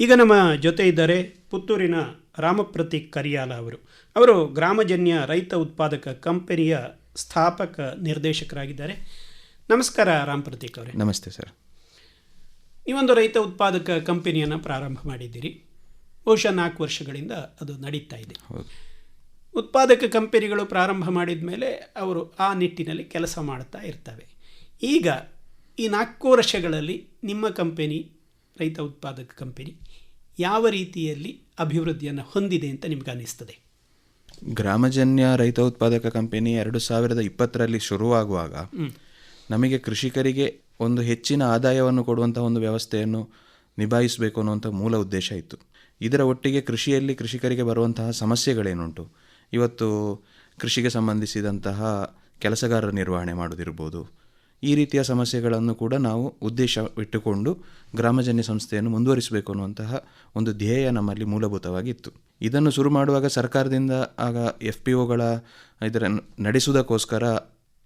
ಈಗ ನಮ್ಮ ಜೊತೆ ಇದ್ದಾರೆ ಪುತ್ತೂರಿನ ರಾಮಪ್ರತೀಕ್ ಕರಿಯಾಲ ಅವರು. ಅವರು ಗ್ರಾಮಜನ್ಯ ರೈತ ಉತ್ಪಾದಕ ಕಂಪನಿಯ ಸ್ಥಾಪಕ ನಿರ್ದೇಶಕರಾಗಿದ್ದಾರೆ. ನಮಸ್ಕಾರ ರಾಮ್ ಪ್ರತೀಕ್ ಅವರೇ. ನಮಸ್ತೆ ಸರ್. ನೀವೊಂದು ರೈತ ಉತ್ಪಾದಕ ಕಂಪನಿಯನ್ನು ಪ್ರಾರಂಭ ಮಾಡಿದ್ದೀರಿ. ಬಹುಶಃ ನಾಲ್ಕು ವರ್ಷಗಳಿಂದ ಅದು ನಡೀತಾ ಇದೆ. ಉತ್ಪಾದಕ ಕಂಪನಿಗಳು ಪ್ರಾರಂಭ ಮಾಡಿದ ಮೇಲೆ ಅವರು ಆ ನಿಟ್ಟಿನಲ್ಲಿ ಕೆಲಸ ಮಾಡ್ತಾ ಇರ್ತವೆ. ಈಗ ಈ ನಾಲ್ಕು ವರ್ಷಗಳಲ್ಲಿ ನಿಮ್ಮ ಕಂಪನಿ ರೈತ ಉತ್ಪಾದಕ ಕಂಪನಿ ಯಾವ ರೀತಿಯಲ್ಲಿ ಅಭಿವೃದ್ಧಿಯನ್ನು ಹೊಂದಿದೆ ಅಂತ ನಿಮ್ಗೆ ಅನ್ನಿಸ್ತದೆ? ಗ್ರಾಮಜನ್ಯ ರೈತ ಉತ್ಪಾದಕ ಕಂಪನಿ ಎರಡು ಸಾವಿರದ ಇಪ್ಪತ್ತರಲ್ಲಿ ಶುರುವಾಗುವಾಗ ನಮಗೆ ಕೃಷಿಕರಿಗೆ ಒಂದು ಹೆಚ್ಚಿನ ಆದಾಯವನ್ನು ಕೊಡುವಂಥ ಒಂದು ವ್ಯವಸ್ಥೆಯನ್ನು ನಿಭಾಯಿಸಬೇಕು ಅನ್ನುವಂಥ ಮೂಲ ಉದ್ದೇಶ ಇತ್ತು. ಇದರ ಒಟ್ಟಿಗೆ ಕೃಷಿಯಲ್ಲಿ ಕೃಷಿಕರಿಗೆ ಬರುವಂತಹ ಸಮಸ್ಯೆಗಳೇನುಂಟು? ಇವತ್ತು ಕೃಷಿಗೆ ಸಂಬಂಧಿಸಿದಂತಹ ಕೆಲಸಗಾರರ ನಿರ್ವಹಣೆ ಮಾಡೋದಿರ್ಬೋದು ಈ ರೀತಿಯ ಸಮಸ್ಯೆಗಳನ್ನು ಕೂಡ ನಾವು ಉದ್ದೇಶವಿಟ್ಟುಕೊಂಡು ಗ್ರಾಮಜನ್ಯ ಸಂಸ್ಥೆಯನ್ನು ಮುಂದುವರಿಸಬೇಕು ಅನ್ನುವಂತಹ ಒಂದು ಧ್ಯೇಯ ನಮ್ಮಲ್ಲಿ ಮೂಲಭೂತವಾಗಿತ್ತು. ಇದನ್ನು ಶುರು ಮಾಡುವಾಗ ಸರ್ಕಾರದಿಂದ ಆಗ ಎಫ್ ಪಿ ಒಗಳ ಇದರ ನಡೆಸುವುದಕ್ಕೋಸ್ಕರ